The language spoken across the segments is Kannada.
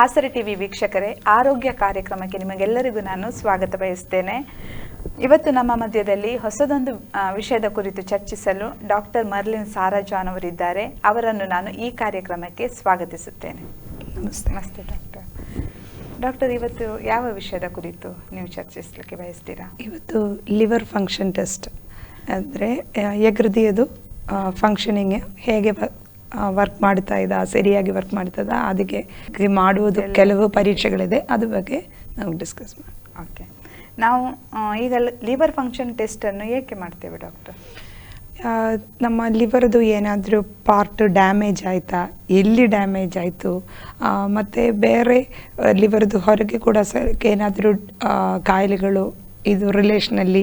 ಆಸರೆ ಟಿವಿ ವೀಕ್ಷಕರೇ ಆರೋಗ್ಯ ಕಾರ್ಯಕ್ರಮಕ್ಕೆ ನಿಮಗೆಲ್ಲರಿಗೂ ನಾನು ಸ್ವಾಗತ ಬಯಸ್ತೇನೆ. ಇವತ್ತು ನಮ್ಮ ಮಧ್ಯದಲ್ಲಿ ಹೊಸದೊಂದು ವಿಷಯದ ಕುರಿತು ಚರ್ಚಿಸಲು ಡಾಕ್ಟರ್ ಮರ್ಲಿನ್ ಸಾರಾಜಾನ್ ಅವರಿದ್ದಾರೆ. ಅವರನ್ನು ನಾನು ಈ ಕಾರ್ಯಕ್ರಮಕ್ಕೆ ಸ್ವಾಗತಿಸುತ್ತೇನೆ. ನಮಸ್ತೆ. ಡಾಕ್ಟರ್. ಡಾಕ್ಟರ್ ಇವತ್ತು ಯಾವ ವಿಷಯದ ಕುರಿತು ನೀವು ಚರ್ಚಿಸಲಿಕ್ಕೆ ಬಯಸ್ತೀರಾ? ಇವತ್ತು ಲಿವರ್ ಫಂಕ್ಷನ್ ಟೆಸ್ಟ್. ಅಂದರೆ ಹೃದಯದು ಫಂಕ್ಷನಿಂಗ್ ಹೇಗೆ ವರ್ಕ್ ಮಾಡ್ತಾ ಇದ್ದ ಸರಿಯಾಗಿ ವರ್ಕ್ ಮಾಡ್ತದ ಅದಕ್ಕೆ ಮಾಡುವುದು ಕೆಲವು ಪರೀಕ್ಷೆಗಳಿದೆ ಅದ್ರ ಬಗ್ಗೆ ನಾವು ಡಿಸ್ಕಸ್ ಮಾಡಿ ಓಕೆ ನಾವು ಈಗ ಲಿವರ್ ಫಂಕ್ಷನ್ ಟೆಸ್ಟನ್ನು ಏಕೆ ಮಾಡ್ತೇವೆ ಡಾಕ್ಟರ್ ನಮ್ಮ ಲಿವರ್ದು ಏನಾದರೂ ಪಾರ್ಟ್ ಡ್ಯಾಮೇಜ್ ಆಯಿತಾ? ಎಲ್ಲಿ ಡ್ಯಾಮೇಜ್ ಆಯಿತು? ಮತ್ತು ಬೇರೆ ಲಿವರ್ದು ಹೊರಗೆ ಕೂಡ ಏನಾದರೂ ಕಾಯಿಲೆಗಳು ಇದು ರಿಲೇಷನಲ್ಲಿ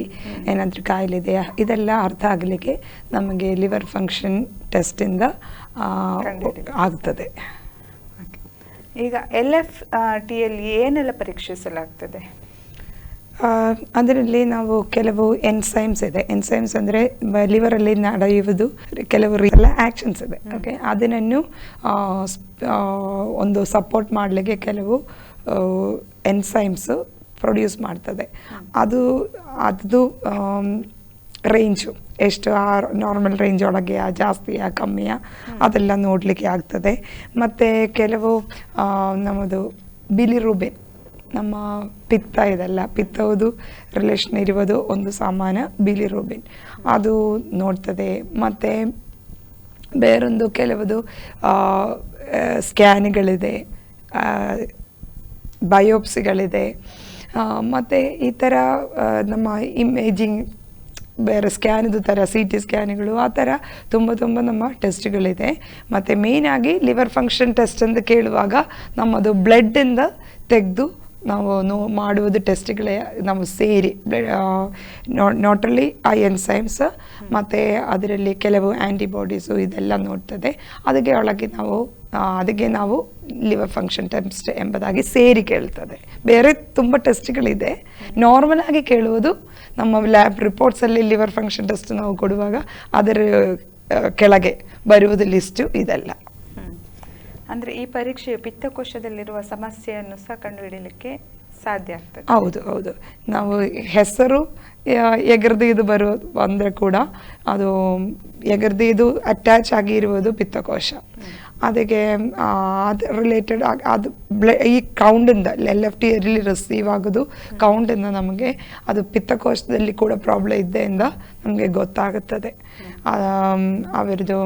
ಏನಾದರೂ ಕಾಯಿಲೆ ಇದೆಯಾ? ಇದೆಲ್ಲ ಅರ್ಥ ಆಗಲಿಕ್ಕೆ ನಮಗೆ ಲಿವರ್ ಫಂಕ್ಷನ್ ಟೆಸ್ಟಿಂದ. ಆಗ್ತದೆ. ಈಗ ಎಲ್ ಎಫ್ ಟಿಯಲ್ಲಿ ಏನೆಲ್ಲ ಪರೀಕ್ಷಿಸಲಾಗ್ತದೆ? ಅದರಲ್ಲಿ ನಾವು ಕೆಲವು ಎನ್ಸೈಮ್ಸ್ ಇದೆ. ಎನ್ಸೈಮ್ಸ್ ಅಂದರೆ ಲಿವರಲ್ಲಿ ನಡೆಯುವುದು. ಕೆಲವು ಎಲ್ಲ ಆ್ಯಕ್ಷನ್ಸ್ ಇದೆ. ಓಕೆ ಅದನ್ನು ಒಂದು ಸಪೋರ್ಟ್ ಮಾಡಲಿಕ್ಕೆ ಕೆಲವು ಎನ್ಸೈಮ್ಸು ಪ್ರೊಡ್ಯೂಸ್ ಮಾಡ್ತದೆ. ಅದು ಅದು ರೇಂಜು ಎಷ್ಟು ಆ ನಾರ್ಮಲ್ ರೇಂಜ್ ಒಳಗೆಯಾ ಜಾಸ್ತಿಯಾ ಕಮ್ಮಿಯಾ ಅದೆಲ್ಲ ನೋಡಲಿಕ್ಕೆ ಆಗ್ತದೆ. ಮತ್ತು ಕೆಲವು ನಮ್ಮದು ಬಿಲಿರುಬಿನ್ ನಮ್ಮ ಪಿತ್ತ ಇದೆಲ್ಲ ಪಿತ್ತವುದು ರಿಲೇಷನ್ ಇರುವುದು ಒಂದು ಸಾಮಾನ ಬಿಲಿರುಬಿನ್ ಅದು ನೋಡ್ತದೆ. ಮತ್ತು ಬೇರೊಂದು ಕೆಲವದು ಸ್ಕ್ಯಾನ್ಗಳಿದೆ ಬಯೋಪ್ಸಿಗಳಿದೆ. ಮತ್ತು ಈ ಥರ ನಮ್ಮ ಇಮೇಜಿಂಗ್ ಬೇರೆ ಸ್ಕ್ಯಾನಿದು ಥರ ಸಿ ಟಿ ಸ್ಕ್ಯಾನ್ಗಳು ಆ ಥರ ತುಂಬ ತುಂಬ ನಮ್ಮ ಟೆಸ್ಟ್ಗಳಿದೆ ಮತ್ತು ಮೇಯ್ನಾಗಿ ಲಿವರ್ ಫಂಕ್ಷನ್ ಟೆಸ್ಟ್ ಅಂತ ಕೇಳುವಾಗ ನಮ್ಮದು ಬ್ಲಡ್ಡಿಂದ ತೆಗೆದು ನಾವು ನೋ ಮಾಡುವುದು ಟೆಸ್ಟ್ಗಳೇ ನಾವು ಸೇರಿ ನಾಟ್ ಓನ್ಲಿ ಆ ಎನ್ಸೈಮ್ಸ್ ಮತ್ತು ಅದರಲ್ಲಿ ಕೆಲವು ಆ್ಯಂಟಿಬಾಡೀಸು ಇದೆಲ್ಲ ನೋಡ್ತದೆ. ಅದಕ್ಕೆ ಒಳಗೆ ನಾವು ಅದಕ್ಕೆ ನಾವು ಲಿವರ್ ಫಂಕ್ಷನ್ ಟೆಸ್ಟ್ ಎಂಬುದಾಗಿ ಸೇರಿ ಕೇಳ್ತದೆ. ಬೇರೆ ತುಂಬ ಟೆಸ್ಟ್ಗಳಿದೆ. ನಾರ್ಮಲ್ ಆಗಿ ಕೇಳುವುದು ನಮ್ಮ ಲ್ಯಾಬ್ ರಿಪೋರ್ಟ್ಸಲ್ಲಿ ಲಿವರ್ ಫಂಕ್ಷನ್ ಟೆಸ್ಟ್ ನಾವು ಕೊಡುವಾಗ ಅದರ ಕೆಳಗೆ ಬರುವುದು ಲಿಸ್ಟು ಇದೆಲ್ಲ. ಅಂದ್ರೆ ಈ ಪರೀಕ್ಷೆಯು ಪಿತ್ತಕೋಶದಲ್ಲಿರುವ ಸಮಸ್ಯೆಯನ್ನು ಸಹ ಕಂಡುಹಿಡಿಯಲಿಕ್ಕೆ ಸಾಧ್ಯ ಆಗ್ತದೆ. ಹೌದು ಹೌದು. ನಾವು ಹೆಸರು ಎಗರ್ದು ಇದು ಬರೋ ಬಂದರೆ ಕೂಡ ಅದು ಎಗರ್ದು ಇದು ಅಟ್ಯಾಚ್ ಆಗಿರುವುದು ಪಿತ್ತಕೋಶ. ಅದಕ್ಕೆ ಅದು ರಿಲೇಟೆಡ್ ಅದು ಬ್ಲ, ಈ ಕೌಂಡಿಂದ ಎಲ್ ಎಫ್ ಟಿಯಲ್ಲಿ ರಿಸೀವ್ ಆಗೋದು ಕೌಂಡಿಂದ ನಮಗೆ, ಅದು ಪಿತ್ತಕೋಶದಲ್ಲಿ ಕೂಡ ಪ್ರಾಬ್ಲಮ್ ಇದ್ದೆಯಿಂದ ನಮಗೆ ಗೊತ್ತಾಗುತ್ತದೆ ಅವರದು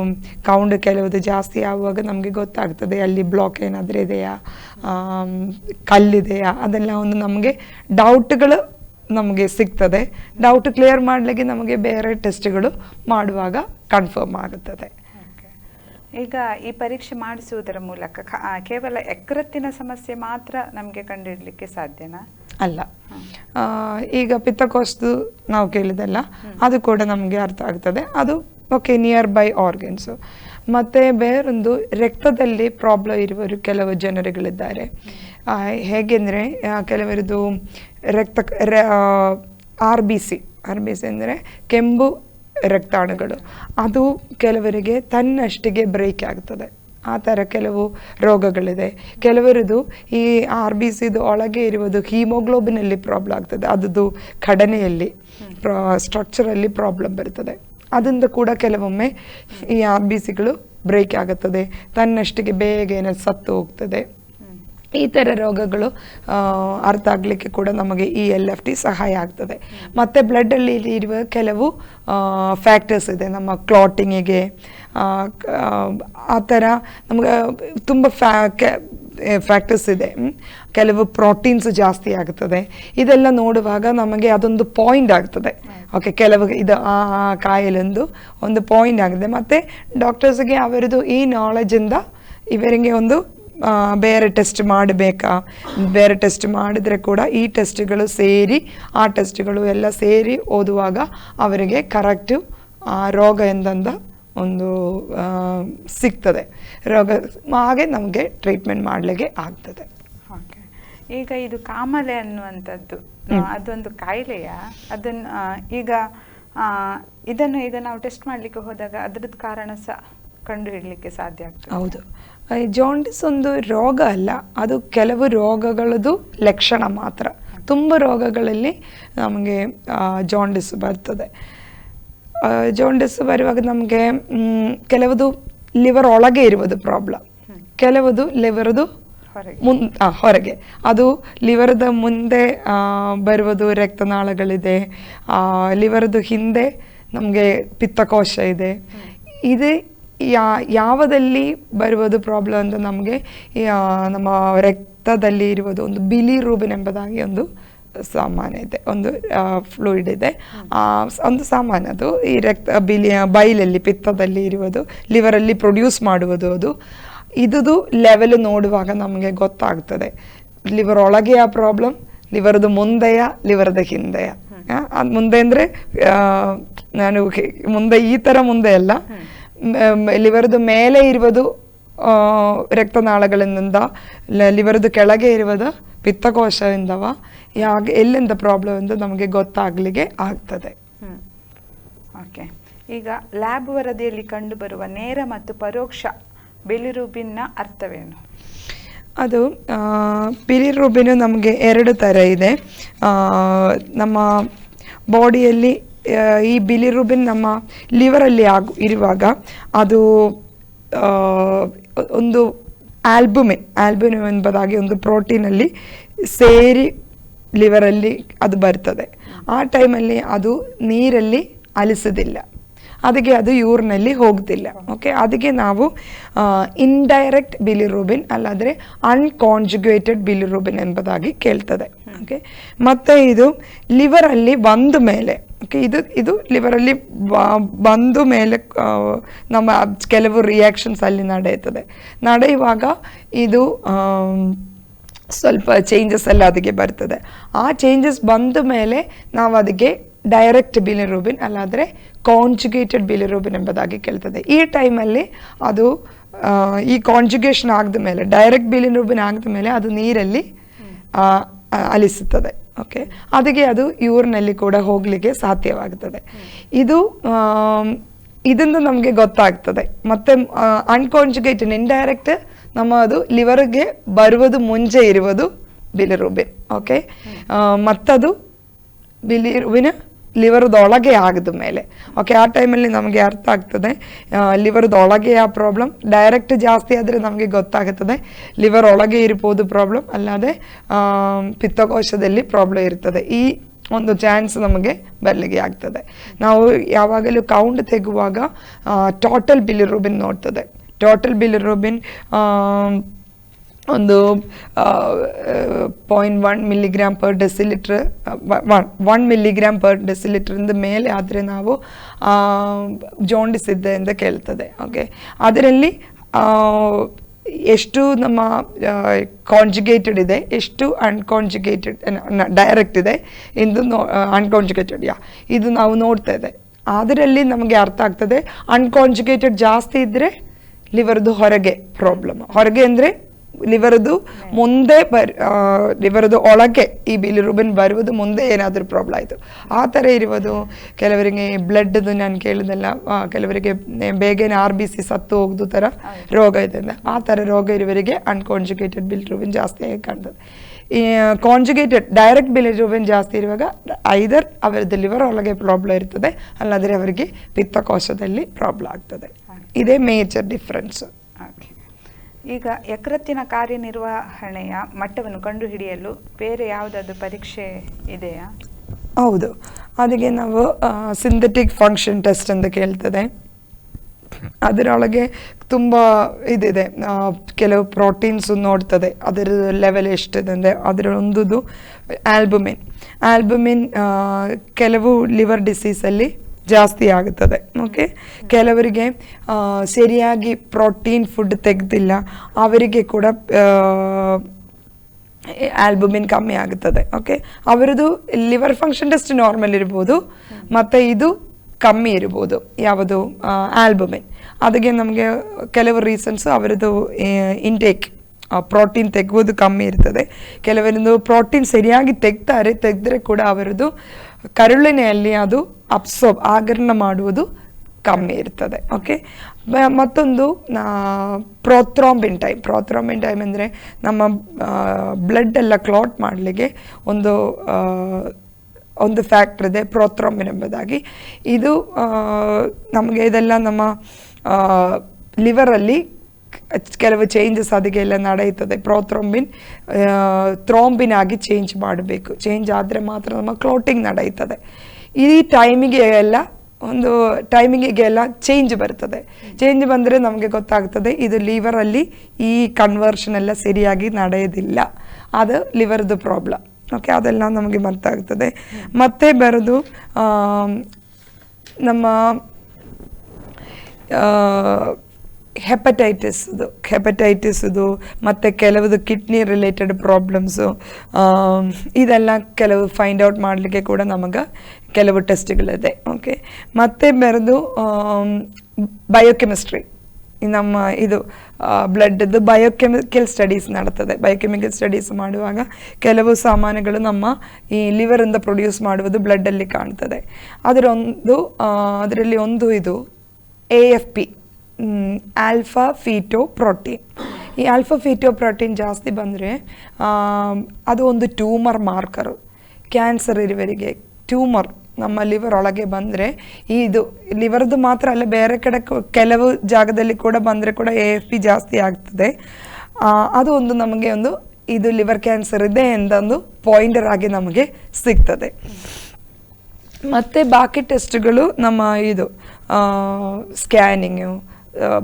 ಕೌಂಡ್ ಕೆಲವುದು ಜಾಸ್ತಿ ಆಗುವಾಗ ನಮಗೆ ಗೊತ್ತಾಗ್ತದೆ, ಅಲ್ಲಿ ಬ್ಲಾಕ್ ಏನಾದರೂ ಇದೆಯಾ ಕಲ್ಲಿದೆಯಾ, ಅದೆಲ್ಲ ಒಂದು ನಮಗೆ ಡೌಟ್ಗಳು ನಮಗೆ ಸಿಗ್ತದೆ ಡೌಟ್ ಕ್ಲಿಯರ್ ಮಾಡಲಿಕ್ಕೆ ನಮಗೆ ಬೇರೆ ಟೆಸ್ಟ್ಗಳು ಮಾಡುವಾಗ ಕನ್ಫರ್ಮ್ ಆಗುತ್ತದೆ. ಈಗ ಈ ಪರೀಕ್ಷೆ ಮಾಡಿಸುವುದರ ಮೂಲಕ ಕೇವಲ ಯಕೃತ್ತಿನ ಸಮಸ್ಯೆ ಮಾತ್ರ ನಮಗೆ ಕಂಡುಹಿಡಲಿಕ್ಕೆ ಸಾಧ್ಯನಾ? ಅಲ್ಲ. ಈಗ ಪಿತ್ತಕೋಶದ್ದು ನಾವು ಕೇಳಿದಲ್ಲ ಅದು ಕೂಡ ನಮಗೆ ಅರ್ಥ ಆಗ್ತದೆ. ಅದು ಓಕೆ ನಿಯರ್ ಬೈ ಆರ್ಗನ್ಸು ಮತ್ತು ಬೇರೊಂದು ರಕ್ತದಲ್ಲಿ ಪ್ರಾಬ್ಲಮ್ ಇರುವರು ಕೆಲವು ಜನರುಗಳಿದ್ದಾರೆ. ಹೇಗೆಂದರೆ ಕೆಲವರದು ರಕ್ತ R B C R B C ಅಂದರೆ ಕೆಂಪು ರಕ್ತಾಣುಗಳು. ಅದು ಕೆಲವರಿಗೆ ತನ್ನಷ್ಟಿಗೆ ಬ್ರೇಕ್ ಆಗ್ತದೆ. ಆ ಥರ ಕೆಲವು ರೋಗಗಳಿದೆ. ಕೆಲವರದು ಈ ಆರ್ ಬಿ ಸಿದು ಒಳಗೆ ಇರುವುದು ಹೀಮೋಗ್ಲೋಬಿನಲ್ಲಿ ಪ್ರಾಬ್ಲಮ್ ಆಗ್ತದೆ. ಅದದು ಕಡನೆಯಲ್ಲಿ ಸ್ಟ್ರಕ್ಚರಲ್ಲಿ ಪ್ರಾಬ್ಲಮ್ ಬರ್ತದೆ. ಅದರಿಂದ ಕೂಡ ಕೆಲವೊಮ್ಮೆ ಈ ಆರ್ ಬಿ ಸಿಗಳು ಬ್ರೇಕ್ ಆಗುತ್ತದೆ ತನ್ನಷ್ಟಿಗೆ ಬೇಗ ಏನೋ ಸತ್ತು ಹೋಗ್ತದೆ. ಈ ಥರ ರೋಗಗಳು ಅರ್ಥ ಆಗಲಿಕ್ಕೆ ಕೂಡ ನಮಗೆ ಈ ಎಲ್ ಎಫ್ ಟಿ ಸಹಾಯ ಆಗ್ತದೆ. ಮತ್ತು ಬ್ಲಡ್ಡಲ್ಲಿ ಇರುವ ಕೆಲವು ಫ್ಯಾಕ್ಟರ್ಸ್ ಇದೆ. ನಮ್ಮ ಕ್ಲಾಟಿಂಗಿಗೆ ಆ ಥರ ನಮಗೆ ತುಂಬ ಫ್ಯಾ ಫ್ಯಾಕ್ಟರ್ಸ್ ಇದೆ. ಕೆಲವು ಪ್ರೋಟೀನ್ಸ್ ಜಾಸ್ತಿ ಆಗ್ತದೆ. ಇದೆಲ್ಲ ನೋಡುವಾಗ ನಮಗೆ ಅದೊಂದು ಪಾಯಿಂಟ್ ಆಗ್ತದೆ. ಓಕೆ ಕೆಲವು ಇದು ಆ ಕಾಯಿಲೆಂದು ಒಂದು ಪಾಯಿಂಟ್ ಆಗ್ತದೆ. ಮತ್ತು ಡಾಕ್ಟರ್ಸ್ಗೆ ಅವರದು ಈ ನಾಲೆಜಿಂದ ಇವರಿಗೆ ಒಂದು ಬೇರೆ ಟೆಸ್ಟ್ ಮಾಡಬೇಕಾ? ಬೇರೆ ಟೆಸ್ಟ್ ಮಾಡಿದರೆ ಕೂಡ ಈ ಟೆಸ್ಟ್ಗಳು ಸೇರಿ ಆ ಟೆಸ್ಟ್ಗಳು ಎಲ್ಲ ಸೇರಿ ಓದುವಾಗ ಅವರಿಗೆ ಕರೆಕ್ಟು ಆ ರೋಗ ಎಂದಂದ ಒಂದು ಸಿಗ್ತದೆ. ರೋಗ ಹಾಗೆ ನಮಗೆ ಟ್ರೀಟ್ಮೆಂಟ್ ಮಾಡಲಿಕ್ಕೆ ಆಗ್ತದೆ. ಓಕೆ ಈಗ ಇದು ಕಾಮಲೆ ಅನ್ನುವಂಥದ್ದು. ಅದೊಂದು ಕಾಯಿಲೆಯ. ಅದನ್ನು ಈಗ ಇದನ್ನು ಈಗ ನಾವು ಟೆಸ್ಟ್ ಮಾಡಲಿಕ್ಕೆ ಹೋದಾಗ ಅದ್ರದ್ದು ಕಾರಣ ಸಹ ಕಂಡುಹಿಡಲಿಕ್ಕೆ ಸಾಧ್ಯ ಆಗ್ತದೆ. ಹೌದು. ಜಾಂಡಿಸ್ ಒಂದು ರೋಗ ಅಲ್ಲ ಅದು ಕೆಲವು ರೋಗಗಳದ್ದು ಲಕ್ಷಣ ಮಾತ್ರ. ತುಂಬ ರೋಗಗಳಲ್ಲಿ ನಮಗೆ ಜಾಂಡಿಸ್ ಬರ್ತದೆ. ಜಾಂಡಿಸ್ ಬರುವಾಗ ನಮಗೆ ಕೆಲವುದು ಲಿವರ್ ಒಳಗೆ ಇರುವುದು ಪ್ರಾಬ್ಲಮ್ ಕೆಲವುದು ಲಿವರ್ದು ಮುನ್ ಹೊರಗೆ. ಅದು ಲಿವರ್ದ ಮುಂದೆ ಬರುವುದು ರಕ್ತನಾಳಗಳಿದೆ ಲಿವರ್ದು ಹಿಂದೆ ನಮಗೆ ಪಿತ್ತಕೋಶ ಇದೆ. ಇದು ಯಾ ಯಾವದಲ್ಲಿ ಬರುವುದು ಪ್ರಾಬ್ಲಮ್ ಅಂತ ನಮಗೆ ನಮ್ಮ ರಕ್ತದಲ್ಲಿ ಇರುವುದು ಒಂದು ಬಿಲಿ ರೂಬಿನ್ ಎಂಬುದಾಗಿ ಒಂದು ಸಾಮಾನ್ಯ ಇದೆ ಒಂದು ಫ್ಲೂಯಿಡ್ ಇದೆ. ಆ, ಒಂದು ಸಾಮಾನ್ಯ ಅದು. ಈ ರಕ್ತ ಬಿಲಿ ಬೈಲಲ್ಲಿ ಪಿತ್ತದಲ್ಲಿ ಇರುವುದು ಲಿವರಲ್ಲಿ ಪ್ರೊಡ್ಯೂಸ್ ಮಾಡುವುದು ಅದು. ಇದುದು ಲೆವೆಲ್ ನೋಡುವಾಗ ನಮಗೆ ಗೊತ್ತಾಗ್ತದೆ. ಲಿವರ್ ಒಳಗೆಯ ಪ್ರಾಬ್ಲಮ್ ಲಿವರ್ದು ಮುಂದೆಯ ಲಿವರದ ಹಿಂದೆಯ. ಅದ್ ಮುಂದೆ ಅಂದರೆ ನಾನು ಮುಂದೆ ಈ ಥರ ಮುಂದೆ ಅಲ್ಲ. ಲಿವರ್ದು ಮೇಲೆ ಇರುವುದು ರಕ್ತನಾಳಗಳಿಂದ ಲಿವರ್ದು ಕೆಳಗೆ ಇರುವುದು ಪಿತ್ತಕೋಶದಿಂದವ ಯಾಕೆ ಎಲ್ಲಿಂದ ಪ್ರಾಬ್ಲಮ್ ಎಂದು ನಮಗೆ ಗೊತ್ತಾಗಲಿಕ್ಕೆ ಆಗ್ತದೆ ಓಕೆ ಈಗ ಲ್ಯಾಬ್ ವರದಿಯಲ್ಲಿ ಕಂಡುಬರುವ ನೇರ ಮತ್ತು ಪರೋಕ್ಷ ಬಿಲಿರುಬಿನ್ನ ಅರ್ಥವೇನು? ಅದು ಬಿಲಿರುಬಿನ್ ನಮಗೆ ಎರಡು ಥರ ಇದೆ. ನಮ್ಮ ಬಾಡಿಯಲ್ಲಿ ಈ ಬಿಲಿರುಬಿನ್ ನಮ್ಮ ಲಿವರಲ್ಲಿ ಆಗು, ಇರುವಾಗ ಅದು ಒಂದು ಆಲ್ಬುಮೆ ಆಲ್ಬುಮೆ ಎಂಬುದಾಗಿ ಒಂದು ಪ್ರೋಟೀನಲ್ಲಿ ಸೇರಿ ಲಿವರಲ್ಲಿ ಅದು ಬರ್ತದೆ. ಆ ಟೈಮಲ್ಲಿ ಅದು ನೀರಲ್ಲಿ ಅಲಿಸೋದಿಲ್ಲ. ಅದಕ್ಕೆ ಅದು ಯೂರ್ನಲ್ಲಿ ಹೋಗ್ತಿಲ್ಲ ಓಕೆ ಅದಕ್ಕೆ ನಾವು ಇಂಡೈರೆಕ್ಟ್ ಬಿಲಿರುಬಿನ್ ಅಲ್ಲಾದರೆ ಅನ್ಕಾಂಜುಗೇಟೆಡ್ ಬಿಲಿರುಬಿನ್ ಎಂಬುದಾಗಿ ಕೇಳ್ತದೆ. ಓಕೆ ಮತ್ತು ಇದು ಲಿವರಲ್ಲಿ ಬಂದ ಮೇಲೆ ಓಕೆ ಇದು ಇದು ಲಿವರಲ್ಲಿ ಬಂದು ಮೇಲೆ ನಮ್ಮ ಕೆಲವು ರಿಯಾಕ್ಷನ್ಸ್ ಅಲ್ಲಿ ನಡೆಯುತ್ತದೆ. ನಡೆಯುವಾಗ ಇದು ಸ್ವಲ್ಪ ಚೇಂಜಸ್ ಎಲ್ಲ ಅದಕ್ಕೆ ಬರ್ತದೆ. ಆ ಚೇಂಜಸ್ ಬಂದ ಮೇಲೆ ನಾವು ಅದಕ್ಕೆ ಡೈರೆಕ್ಟ್ ಬಿಲಿರೂಬಿನ್ ಅಲ್ಲಾದರೆ ಕಾಂಜುಗೇಟೆಡ್ ಬಿಲಿರೂಬಿನ್ ಎಂಬುದಾಗಿ ಕೇಳ್ತದೆ. ಈ ಟೈಮಲ್ಲಿ ಅದು ಈ ಕಾಂಜುಗೇಷನ್ ಆಗದ ಮೇಲೆ ಡೈರೆಕ್ಟ್ ಬಿಲಿರೂಬಿನ್ ಆಗದ ಮೇಲೆ ಅದು ನೀರಲ್ಲಿ ಅಲಿಸುತ್ತದೆ. ಓಕೆ ಅದಕ್ಕೆ ಅದು ಯೂರಿನಲ್ಲಿ ಕೂಡ ಹೋಗಲಿಕ್ಕೆ ಸಾಧ್ಯವಾಗುತ್ತದೆ ಇದು ಇದನ್ನು ಇದರಿಂದ ನಮಗೆ ಗೊತ್ತಾಗ್ತದೆ. ಮತ್ತೆ ಅನ್ಕಾಂಜುಗೇಟೆಡ್ ಇಂಡೈರೆಕ್ಟ್ ನಮ್ಮ ಅದು ಲಿವರ್ಗೆ ಬರುವುದು ಮುಂಚೆ ಇರುವುದು ಬಿಲಿರುಬಿನ್ ಓಕೆ ಮತ್ತದು ಬಿಲಿರುಬಿನ್ ಲಿವರ್ದೊಳಗೆ ಆಗದ ಮೇಲೆ. ಓಕೆ ಆ ಟೈಮಲ್ಲಿ ನಮಗೆ ಅರ್ಥ ಆಗ್ತದೆ. ಲಿವರ್ದೊಳಗೆ ಆ ಪ್ರಾಬ್ಲಮ್ ಡೈರೆಕ್ಟ್ ಜಾಸ್ತಿ ಆದರೆ ನಮಗೆ ಗೊತ್ತಾಗುತ್ತದೆ. ಲಿವರ್ ಒಳಗೆ ಇರ್ಬೋದು ಪ್ರಾಬ್ಲಮ್ ಅಲ್ಲದೆ ಪಿತ್ತಕೋಶದಲ್ಲಿ ಪ್ರಾಬ್ಲಮ್ ಇರ್ತದೆ. ಈ ಒಂದು ಚಾನ್ಸ್ ನಮಗೆ ಬರಲಿಕ್ಕೆ ಆಗ್ತದೆ. ನಾವು ಯಾವಾಗಲೂ ಕೌಂಟ್ ತೆಗುವಾಗ ಟೋಟಲ್ ಬಿಲಿರೂಬಿನ್ ನೋಡ್ತದೆ. ಟೋಟಲ್ ಬಿಲಿರೂಬಿನ್ ಒಂದು point one milligram per decilitre one milligram per ಡೆಸಿಲಿಟ್ರಿಂದ ಮೇಲೆ ಆದರೆ ನಾವು ಜೋಂಡಿಸಿದ್ದೆ ಇದೆ ಅಂತ ಕೇಳ್ತದೆ. ಓಕೆ ಅದರಲ್ಲಿ ಎಷ್ಟು ನಮ್ಮ ಕಾಂಜುಗೇಟೆಡ್ ಇದೆ, ಎಷ್ಟು ಅನ್ಕಾಂಜುಗೇಟೆಡ್ ಡೈರೆಕ್ಟ್ ಇದೆ, ಎಂದು ನೋ ಅನ್ಕಾಂಜುಗೇಟೆಡ್ ಯಾ. ಇದು ನಾವು ನೋಡ್ತಾ ಇದೆ. ಅದರಲ್ಲಿ ನಮಗೆ ಅರ್ಥ ಆಗ್ತದೆ ಅನ್ಕಾಂಜುಗೇಟೆಡ್ ಜಾಸ್ತಿ ಇದ್ದರೆ ಲಿವರ್ದು ಹೊರಗೆ ಪ್ರಾಬ್ಲಮ್ ಹೊರಗೆ ಅಂದರೆ ಲಿವರ್ದು ಮುಂದೆ ಬರ್ ಲಿವರ್ದು ಒಳಗೆ ಈ ಬಿಲಿರುಬಿನ್ ಬರುವುದು ಮುಂದೆ ಏನಾದರೂ ಪ್ರಾಬ್ಲಮ್ ಆಯಿತು. ಆ ಥರ ಇರುವುದು ಕೆಲವರಿಗೆ ಬ್ಲಡ್ದು ನಾನು ಕೇಳಿದೆಲ್ಲ ಕೆಲವರಿಗೆ ಬೇಗನೆ ಆರ್ ಬಿ ಸಿ ಸತ್ತು ಹೋಗುದು ಥರ ರೋಗ ಇದೆ ಆ ಥರ ರೋಗ ಇರುವರಿಗೆ ಅನ್ಕಾಂಜುಗೇಟೆಡ್ ಬಿಲಿರುಬಿನ್ ಜಾಸ್ತಿಯಾಗಿ ಕಾಣ್ತದೆ. ಈ ಕಾಂಜುಗೇಟೆಡ್ ಡೈರೆಕ್ಟ್ ಬಿಲಿರುಬಿನ್ ಜಾಸ್ತಿ ಇರುವಾಗ ಐದರ್ ಅವರದ್ದು ಲಿವರ್ ಒಳಗೆ ಪ್ರಾಬ್ಲಮ್ ಇರ್ತದೆ ಅಲ್ಲಾದರೆ ಅವರಿಗೆ ಪಿತ್ತಕೋಶದಲ್ಲಿ ಪ್ರಾಬ್ಲಮ್ ಆಗ್ತದೆ. ಇದೇ ಮೇಜರ್ ಡಿಫ್ರೆನ್ಸ್ ಓಕೆ ಈಗ ಯಕೃತ್ತಿನ ಕಾರ್ಯನಿರ್ವಹಣೆಯ ಮಟ್ಟವನ್ನು ಕಂಡುಹಿಡಿಯಲು ಬೇರೆ ಯಾವುದಾದ್ರೂ ಪರೀಕ್ಷೆ ಇದೆಯಾ? ಹೌದು. ಅದಕ್ಕೆ ನಾವು ಸಿಂಥೆಟಿಕ್ ಫಂಕ್ಷನ್ ಟೆಸ್ಟ್ ಅಂತ ಕೇಳ್ತದೆ. ಅದರೊಳಗೆ ತುಂಬ ಇದಿದೆ. ಕೆಲವು ಪ್ರೋಟೀನ್ಸ್ ನೋಡ್ತದೆ. ಅದರ ಲೆವೆಲ್ ಎಷ್ಟಿದೆ. ಅಂದರೆ ಅದರ ಒಂದುದು ಆಲ್ಬುಮಿನ್ ಆಲ್ಬುಮಿನ್ ಕೆಲವು ಲಿವರ್ ಡಿಸೀಸಲ್ಲಿ ಜಾಸ್ತಿ ಆಗುತ್ತದೆ ಓಕೆ ಕೆಲವರಿಗೆ ಸರಿಯಾಗಿ ಪ್ರೋಟೀನ್ ಫುಡ್ ತೆಗೆದಿಲ್ಲ, ಅವರಿಗೆ ಕೂಡ ಆಲ್ಬುಮಿನ್ ಕಮ್ಮಿ ಆಗುತ್ತದೆ ಓಕೆ ಅವರದು ಲಿವರ್ ಫಂಕ್ಷನ್ ಟೆಸ್ಟ್ ನಾರ್ಮಲ್ ಇರ್ಬೋದು, ಮತ್ತು ಇದು ಕಮ್ಮಿ ಇರ್ಬೋದು, ಯಾವುದು ಆಲ್ಬುಮಿನ್ ಅದಕ್ಕೆ ನಮಗೆ ಕೆಲವು ರೀಸನ್ಸ್ ಅವರದು ಇಂಟೇಕ್ ಪ್ರೋಟೀನ್ ತೆಗುವುದು ಕಮ್ಮಿ ಇರ್ತದೆ. ಕೆಲವರಿಂದ ಪ್ರೋಟೀನ್ ಸರಿಯಾಗಿ ತೆಗ್ತಾರೆ, ತೆಗೆದ್ರೆ ಕೂಡ ಅವರದು ಕರುಳಿನೆಯಲ್ಲಿ ಅದು ಅಬ್ಸರ್ಬ್ ಆಗರಣ ಮಾಡುವುದು ಕಮ್ಮಿ ಇರ್ತದೆ ಓಕೆ ಮತ್ತೊಂದು ಪ್ರೋಥ್ರಾಂಬಿನ್ ಟೈಮ್ ಪ್ರೋಥ್ರಾಂಬಿನ್ ಟೈಮ್ ಅಂದರೆ ನಮ್ಮ ಬ್ಲಡ್ ಎಲ್ಲ ಕ್ಲಾಟ್ ಮಾಡಲಿಕ್ಕೆ ಒಂದು ಒಂದು ಫ್ಯಾಕ್ಟ್ರ್ ಇದೆ ಪ್ರೋಥ್ರಾಂಬಿನ್ ಎಂಬುದಾಗಿ. ಇದು ನಮಗೆ ಇದೆಲ್ಲ ನಮ್ಮ ಲಿವರಲ್ಲಿ ಕೆಲವು ಚೇಂಜಸ್ ಅದಕ್ಕೆ ಎಲ್ಲ ನಡೆಯುತ್ತದೆ. ಪ್ರೋಥ್ರೋಂಬಿನ್ ಥ್ರೋಂಬಿನ್ ಆಗಿ ಚೇಂಜ್ ಮಾಡಬೇಕು. ಚೇಂಜ್ ಆದರೆ ಮಾತ್ರ ನಮ್ಮ ಕ್ಲೋಟಿಂಗ್ ನಡೆಯುತ್ತದೆ. ಈ ಟೈಮಿಗೆ ಎಲ್ಲ ಒಂದು ಟೈಮಿಂಗಿಗೆ ಎಲ್ಲ ಚೇಂಜ್ ಬರ್ತದೆ. ಚೇಂಜ್ ಬಂದರೆ ನಮಗೆ ಗೊತ್ತಾಗ್ತದೆ, ಇದು ಲಿವರಲ್ಲಿ ಈ ಕನ್ವರ್ಷನ್ ಎಲ್ಲ ಸರಿಯಾಗಿ ನಡೆಯೋದಿಲ್ಲ. ಅದು ಲಿವರ್ದು ಪ್ರಾಬ್ಲಮ್ ಓಕೆ ಅದೆಲ್ಲ ನಮಗೆ ಮರ್ತಾಗ್ತದೆ ಮತ್ತೆ ಬರೋದು ನಮ್ಮ ಹೆಪಟೈಟಿಸ್ದು ಹೆಪಟೈಟಿಸ್ದು ಮತ್ತು ಕೆಲವುದು ಕಿಡ್ನಿ ರಿಲೇಟೆಡ್ ಪ್ರಾಬ್ಲಮ್ಸು ಇದೆಲ್ಲ ಕೆಲವು ಫೈಂಡ್ ಔಟ್ ಮಾಡಲಿಕ್ಕೆ ಕೂಡ ನಮಗೆ ಕೆಲವು ಟೆಸ್ಟ್ಗಳಿದೆ ಓಕೆ ಮತ್ತು ಬೆರೆದು ಬಯೋಕೆಮಿಸ್ಟ್ರಿ ನಮ್ಮ ಇದು ಬ್ಲಡ್ದು ಬಯೋಕೆಮಿಕಲ್ ಸ್ಟಡೀಸ್ ನಡ್ತದೆ ಬಯೋಕೆಮಿಕಲ್ ಸ್ಟಡೀಸ್ ಮಾಡುವಾಗ ಕೆಲವು ಸಾಮಾನುಗಳು ನಮ್ಮ ಈ ಲಿವರಿಂದ ಪ್ರೊಡ್ಯೂಸ್ ಮಾಡುವುದು ಬ್ಲಡ್ಡಲ್ಲಿ ಕಾಣ್ತದೆ. ಅದರೊಂದು ಅದರಲ್ಲಿ ಒಂದು ಇದು A F P alpha feto protein ಈ ಆಲ್ಫಾ ಫೀಟೋ ಪ್ರೋಟೀನ್ ಜಾಸ್ತಿ ಬಂದರೆ ಅದು ಒಂದು ಟ್ಯೂಮರ್ ಮಾರ್ಕರು ಕ್ಯಾನ್ಸರ್ ಇರುವರಿಗೆ ಟ್ಯೂಮರ್ ನಮ್ಮ ಲಿವರ್ ಒಳಗೆ ಬಂದರೆ, ಇದು ಲಿವರ್ದು ಮಾತ್ರ ಅಲ್ಲ, ಬೇರೆ ಕಡೆ ಕೆಲವು ಜಾಗದಲ್ಲಿ ಕೂಡ ಬಂದರೆ ಕೂಡ ಎ ಎಫ್ ಪಿ ಜಾಸ್ತಿ ಆಗ್ತದೆ. ಅದು ಒಂದು ನಮಗೆ ಒಂದು ಇದು ಲಿವರ್ ಕ್ಯಾನ್ಸರ್ ಇದೆ ಎಂದೊಂದು ಪಾಯಿಂಟರ್ ಆಗಿ ನಮಗೆ ಸಿಗ್ತದೆ. ಮತ್ತು ಬಾಕಿ ಟೆಸ್ಟ್ಗಳು ನಮ್ಮ ಇದು ಸ್ಕ್ಯಾನಿಂಗು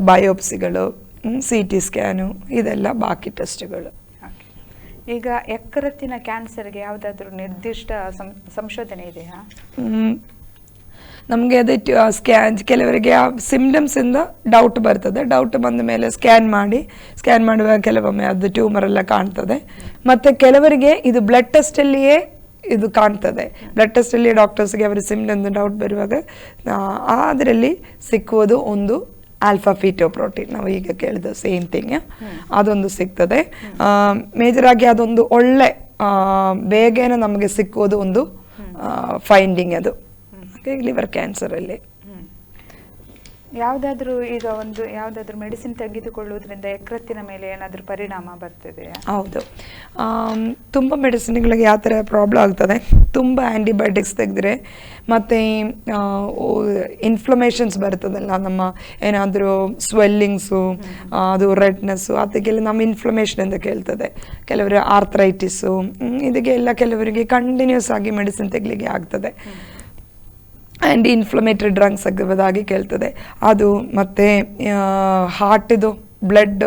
ಬಯೋಪ್ಸಿಗಳು ಸಿ ಟಿ ಸ್ಕ್ಯಾನು ಇದೆಲ್ಲ ಬಾಕಿ ಟೆಸ್ಟ್ಗಳು. ಈಗ ಯಕೃತ್ತಿನ ಕ್ಯಾನ್ಸರ್ಗೆ ಯಾವುದಾದ್ರೂ ನಿರ್ದಿಷ್ಟ ಸಂಶೋಧನೆ ಇದೆಯಾ? ನಮಗೆ ಅದೇ ಸ್ಕ್ಯಾನ್ ಕೆಲವರಿಗೆ ಆ ಸಿಮ್ಟಮ್ಸಿಂದ ಡೌಟ್ ಬರ್ತದೆ. ಡೌಟ್ ಬಂದ ಮೇಲೆ ಸ್ಕ್ಯಾನ್ ಮಾಡಿ ಸ್ಕ್ಯಾನ್ ಮಾಡುವಾಗ ಕೆಲವೊಮ್ಮೆ ಅದು ಟ್ಯೂಮರ್ ಎಲ್ಲ ಕಾಣ್ತದೆ. ಮತ್ತು ಕೆಲವರಿಗೆ ಇದು ಬ್ಲಡ್ ಟೆಸ್ಟಲ್ಲಿಯೇ ಇದು ಕಾಣ್ತದೆ. ಬ್ಲಡ್ ಟೆಸ್ಟಲ್ಲಿ ಡಾಕ್ಟರ್ಸ್ಗೆ ಅವರ ಸಿಮ್ಟಮ್ಸ್ ಡೌಟ್ ಬರುವಾಗ ಅದರಲ್ಲಿ ಸಿಕ್ಕುವುದು ಒಂದು ಆಲ್ಫಾ ಫೀಟೋ ಪ್ರೋಟೀನ್ ನಾವು ಈಗ ಕೇಳಿದ ಸೇಮ್ ಥಿಂಗ್ ಅದೊಂದು ಸಿಗ್ತದೆ. ಮೇಜರ್ ಆಗಿ ಅದೊಂದು ಒಳ್ಳೆ ಬೇಗನೆ ನಮಗೆ ಸಿಕ್ಕೋದು ಒಂದು ಫೈಂಡಿಂಗ್ ಅದು. ಲಿವರ್ ಕ್ಯಾನ್ಸರಲ್ಲಿ ಯಾವುದಾದ್ರೂ ಈಗ ಒಂದು ಯಾವುದಾದ್ರೂ ಮೆಡಿಸಿನ್ ತೆಗೆದುಕೊಳ್ಳುವುದರಿಂದ ಯಕೃತ್ತಿನ ಮೇಲೆ ಏನಾದರೂ ಪರಿಣಾಮ ಬರ್ತದೆ? ಹೌದು. ತುಂಬ ಮೆಡಿಸಿನ್ಗಳಿಗೆ ಯಾವ ಥರ ಪ್ರಾಬ್ಲಮ್ ಆಗ್ತದೆ? ತುಂಬ ಆ್ಯಂಟಿಬಯೋಟಿಕ್ಸ್ ತೆಗೆದ್ರೆ ಮತ್ತು ಇನ್ಫ್ಲಮೇಷನ್ಸ್ ಬರ್ತದಲ್ಲ ನಮ್ಮ ಏನಾದರೂ ಸ್ವೆಲ್ಲಿಂಗ್ಸು ಅದು ರೆಡ್ನೆಸ್ಸು ಅದಕ್ಕೆಲ್ಲ ನಮ್ಮ ಇನ್ಫ್ಲಮೇಷನ್ ಅಂತ ಕೇಳ್ತದೆ. ಕೆಲವರು ಆರ್ಥರೈಟಿಸು ಇದಕ್ಕೆಲ್ಲ ಕೆಲವರಿಗೆ ಕಂಟಿನ್ಯೂಸ್ ಆಗಿ ಮೆಡಿಸಿನ್ ತೆಗಲಿಕ್ಕೆ ಆಗ್ತದೆ. ಆ್ಯಂಡ್ ಇನ್ಫ್ಲಮೇಟ್ರಿ ಡ್ರಗ್ಸ್ ಆಗಿರ್ಬೋದಾಗಿ ಕೇಳ್ತದೆ. ಅದು ಮತ್ತು ಹಾರ್ಟಿದು ಬ್ಲಡ್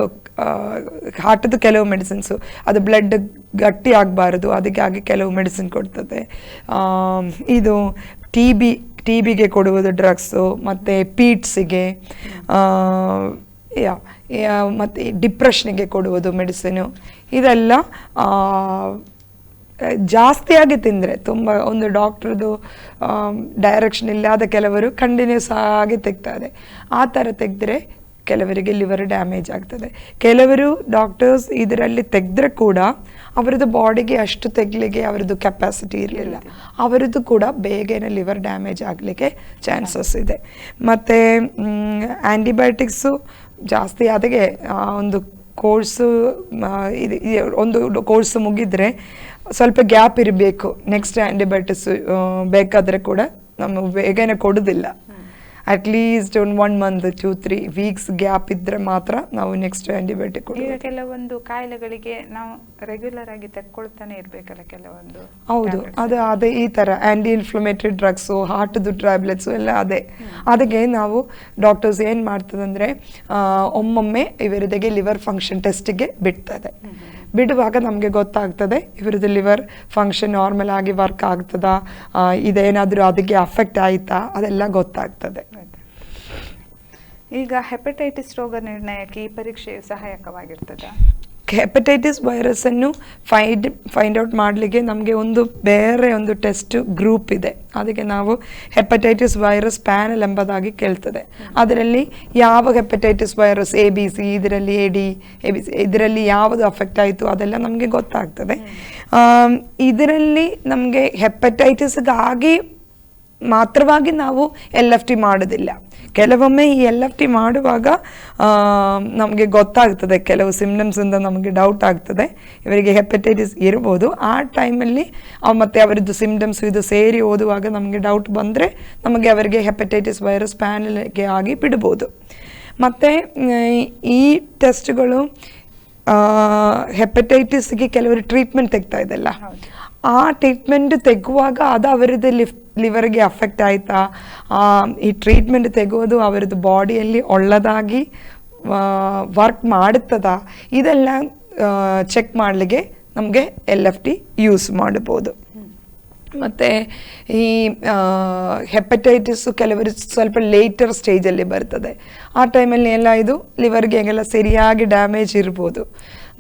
ಹಾರ್ಟ್ದು ಕೆಲವು ಮೆಡಿಸಿನ್ಸು ಅದು ಬ್ಲಡ್ ಗಟ್ಟಿ ಆಗಬಾರ್ದು, ಅದಕ್ಕಾಗಿ ಕೆಲವು ಮೆಡಿಸಿನ್ ಕೊಡ್ತದೆ. ಇದು ಟಿ ಬಿ ಟಿ ಬಿಗೆ ಕೊಡುವುದು ಡ್ರಗ್ಸು ಮತ್ತು ಪೀಟ್ಸಿಗೆ ಯಾ ಮತ್ತು ಡಿಪ್ರೆಷನ್ಗೆ ಕೊಡುವುದು ಮೆಡಿಸಿನು ಇದೆಲ್ಲ ಜಾಸ್ತಿಯಾಗಿ ತಿಂದರೆ ತುಂಬ ಒಂದು ಡಾಕ್ಟ್ರದು ಡೈರೆಕ್ಷನ್ ಇಲ್ಲಾದ ಕೆಲವರು ಕಂಟಿನ್ಯೂಸ್ ಆಗಿ ತೆಗ್ತಾರೆ. ಆ ಥರ ತೆಗೆದ್ರೆ ಕೆಲವರಿಗೆ ಲಿವರ್ ಡ್ಯಾಮೇಜ್ ಆಗ್ತದೆ. ಕೆಲವರು ಡಾಕ್ಟರ್ಸ್ ಇದರಲ್ಲಿ ತೆಗೆದ್ರೆ ಕೂಡ ಅವರದ್ದು ಬಾಡಿಗೆ ಅಷ್ಟು ತೆಗಲಿಕ್ಕೆ ಅವರದ್ದು ಕೆಪಾಸಿಟಿ ಇರಲಿಲ್ಲ. ಅವರದ್ದು ಕೂಡ ಬೇಗನೆ ಲಿವರ್ ಡ್ಯಾಮೇಜ್ ಆಗಲಿಕ್ಕೆ ಚಾನ್ಸಸ್ ಇದೆ. ಮತ್ತು ಆ್ಯಂಟಿಬಯೋಟಿಕ್ಸು ಜಾಸ್ತಿ ಆದಾಗೆ ಒಂದು ಕೋರ್ಸು ಇದು ಇದು ಒಂದು ಕೋರ್ಸ್ ಮುಗಿದ್ರೆ ಸ್ವಲ್ಪ ಗ್ಯಾಪ್ ಇರಬೇಕು. ನೆಕ್ಸ್ಟ್ ಆ್ಯಂಟಿಬಯೋಟಿಕ್ಸ್ ಬೇಕಾದರೆ ಕೂಡ ನಮ್ಮ ಬೇಗನೆ ಕೊಡೋದಿಲ್ಲ. ಅಟ್ಲೀಸ್ಟ್ ಒಂದು one month two three weeks gap ಇದ್ದರೆ ಮಾತ್ರ ನಾವು ನೆಕ್ಸ್ಟ್ ಆ್ಯಂಟಿಬಯೋಟಿಕ್ ಈಗ ಕೆಲವೊಂದು ಕಾಯಿಲೆಗಳಿಗೆ ನಾವು ರೆಗ್ಯುಲರ್ ಆಗಿ ತಕ್ಕೊಳ್ತಾನೆ ಇರಬೇಕಲ್ಲ ಕೆಲವೊಂದು ಹೌದು ಅದು ಅದೇ ಈ ಥರ ಆ್ಯಂಟಿ ಇನ್ಫ್ಲಮೇಟ್ರಿ ಡ್ರಗ್ಸು ಹಾರ್ಟ್ದು ಟ್ಯಾಬ್ಲೆಟ್ಸು ಎಲ್ಲ ಅದೇ. ಅದಕ್ಕೆ ನಾವು ಡಾಕ್ಟರ್ಸ್ ಏನು ಮಾಡ್ತದಂದರೆ ಒಮ್ಮೊಮ್ಮೆ ಇವರದಾಗೆ ಲಿವರ್ ಫಂಕ್ಷನ್ ಟೆಸ್ಟಿಗೆ ಬಿಡ್ತದೆ. ಬಿಡುವಾಗ ನಮಗೆ ಗೊತ್ತಾಗ್ತದೆ. ಇವರದ್ದು ಲಿವರ್ ಫಂಕ್ಷನ್ ನಾರ್ಮಲ್ ಆಗಿ ವರ್ಕ್ ಆಗ್ತದಾ? ಇದೇನಾದರೂ ಅದಕ್ಕೆ ಅಫೆಕ್ಟ್ ಆಯಿತಾ? ಅದೆಲ್ಲ ಗೊತ್ತಾಗ್ತದೆ. ಈಗ ಹೆಪಟೈಟಿಸ್ ರೋಗ ನಿರ್ಣಯಕ್ಕೆ ಈ ಪರೀಕ್ಷೆಯು ಸಹಾಯಕವಾಗಿರ್ತದ? ಹೆಪಟೈಟಿಸ್ ವೈರಸ್ಸನ್ನು ಫೈಂಡ್ ಫೈಂಡ್ ಔಟ್ ಮಾಡಲಿಕ್ಕೆ ನಮಗೆ ಒಂದು ಬೇರೆ ಒಂದು ಟೆಸ್ಟ್ ಗ್ರೂಪ್ ಇದೆ. ಅದಕ್ಕೆ ನಾವು ಹೆಪಟೈಟಿಸ್ ವೈರಸ್ ಪ್ಯಾನಲ್ ಎಂಬುದಾಗಿ ಕೇಳ್ತದೆ. ಅದರಲ್ಲಿ ಯಾವ hepatitis virus A B C ಇದರಲ್ಲಿ A D A B C ಇದರಲ್ಲಿ ಯಾವುದು ಅಫೆಕ್ಟ್ ಆಯಿತು ಅದೆಲ್ಲ ನಮಗೆ ಗೊತ್ತಾಗ್ತದೆ. ಇದರಲ್ಲಿ ನಮಗೆ ಹೆಪಟೈಟಿಸ್ಗಾಗಿ ಮಾತ್ರವಾಗಿ ನಾವು ಎಲ್ ಎಫ್ ಟಿ ಮಾಡೋದಿಲ್ಲ ಕೆಲವೊಮ್ಮೆ ಈ ಎಲ್ ಎಫ್ ಟಿ ಮಾಡುವಾಗ ನಮಗೆ ಗೊತ್ತಾಗ್ತದೆ. ಕೆಲವು ಸಿಮ್ಟಮ್ಸಿಂದ ನಮಗೆ ಡೌಟ್ ಆಗ್ತದೆ. ಇವರಿಗೆ ಹೆಪಟೈಟಿಸ್ ಇರ್ಬೋದು. ಆ ಟೈಮಲ್ಲಿ ಮತ್ತು ಅವರದ್ದು ಸಿಮ್ಟಮ್ಸ್ ಇದು ಸೇರಿ ಓದುವಾಗ ನಮಗೆ ಡೌಟ್ ಬಂದರೆ ನಮಗೆ ಅವರಿಗೆ ಹೆಪಟೈಟಿಸ್ ವೈರಸ್ ಪ್ಯಾನಲ್ಗೆ ಆಗಿ ಬಿಡ್ಬೋದು. ಮತ್ತು, ಈ ಟೆಸ್ಟ್ಗಳು ಹೆಪಟೈಟಿಸ್ಗೆ ಕೆಲವರು ಟ್ರೀಟ್ಮೆಂಟ್ ತೆಗ್ತಾ ಇದೆಲ್ಲ ಆ ಟ್ರೀಟ್ಮೆಂಟ್ ತೆಗುವಾಗ ಅದು ಅವರದ್ದು ಲಿಫ್ ಲಿವರ್ಗೆ ಅಫೆಕ್ಟ್ ಆಯಿತಾ? ಈ ಟ್ರೀಟ್ಮೆಂಟ್ ತೆಗೆಯೋದು ಅವರದ್ದು ಬಾಡಿಯಲ್ಲಿ ಒಳ್ಳೆದಾಗಿ ವರ್ಕ್ ಮಾಡುತ್ತದಾ? ಇದೆಲ್ಲ ಚೆಕ್ ಮಾಡಲಿಕ್ಕೆ ನಮಗೆ ಎಲ್ ಎಫ್ ಟಿ ಯೂಸ್ ಮಾಡ್ಬೋದು ಮತ್ತು ಈ ಹೆಪಟೈಟಿಸು ಕೆಲವರು ಸ್ವಲ್ಪ ಲೇಟರ್ ಸ್ಟೇಜಲ್ಲಿ ಬರ್ತದೆ. ಆ ಟೈಮಲ್ಲಿ ಎಲ್ಲ ಇದು ಲಿವರ್ಗೆ ಎಲ್ಲ ಸರಿಯಾಗಿ ಡ್ಯಾಮೇಜ್ ಇರ್ಬೋದು.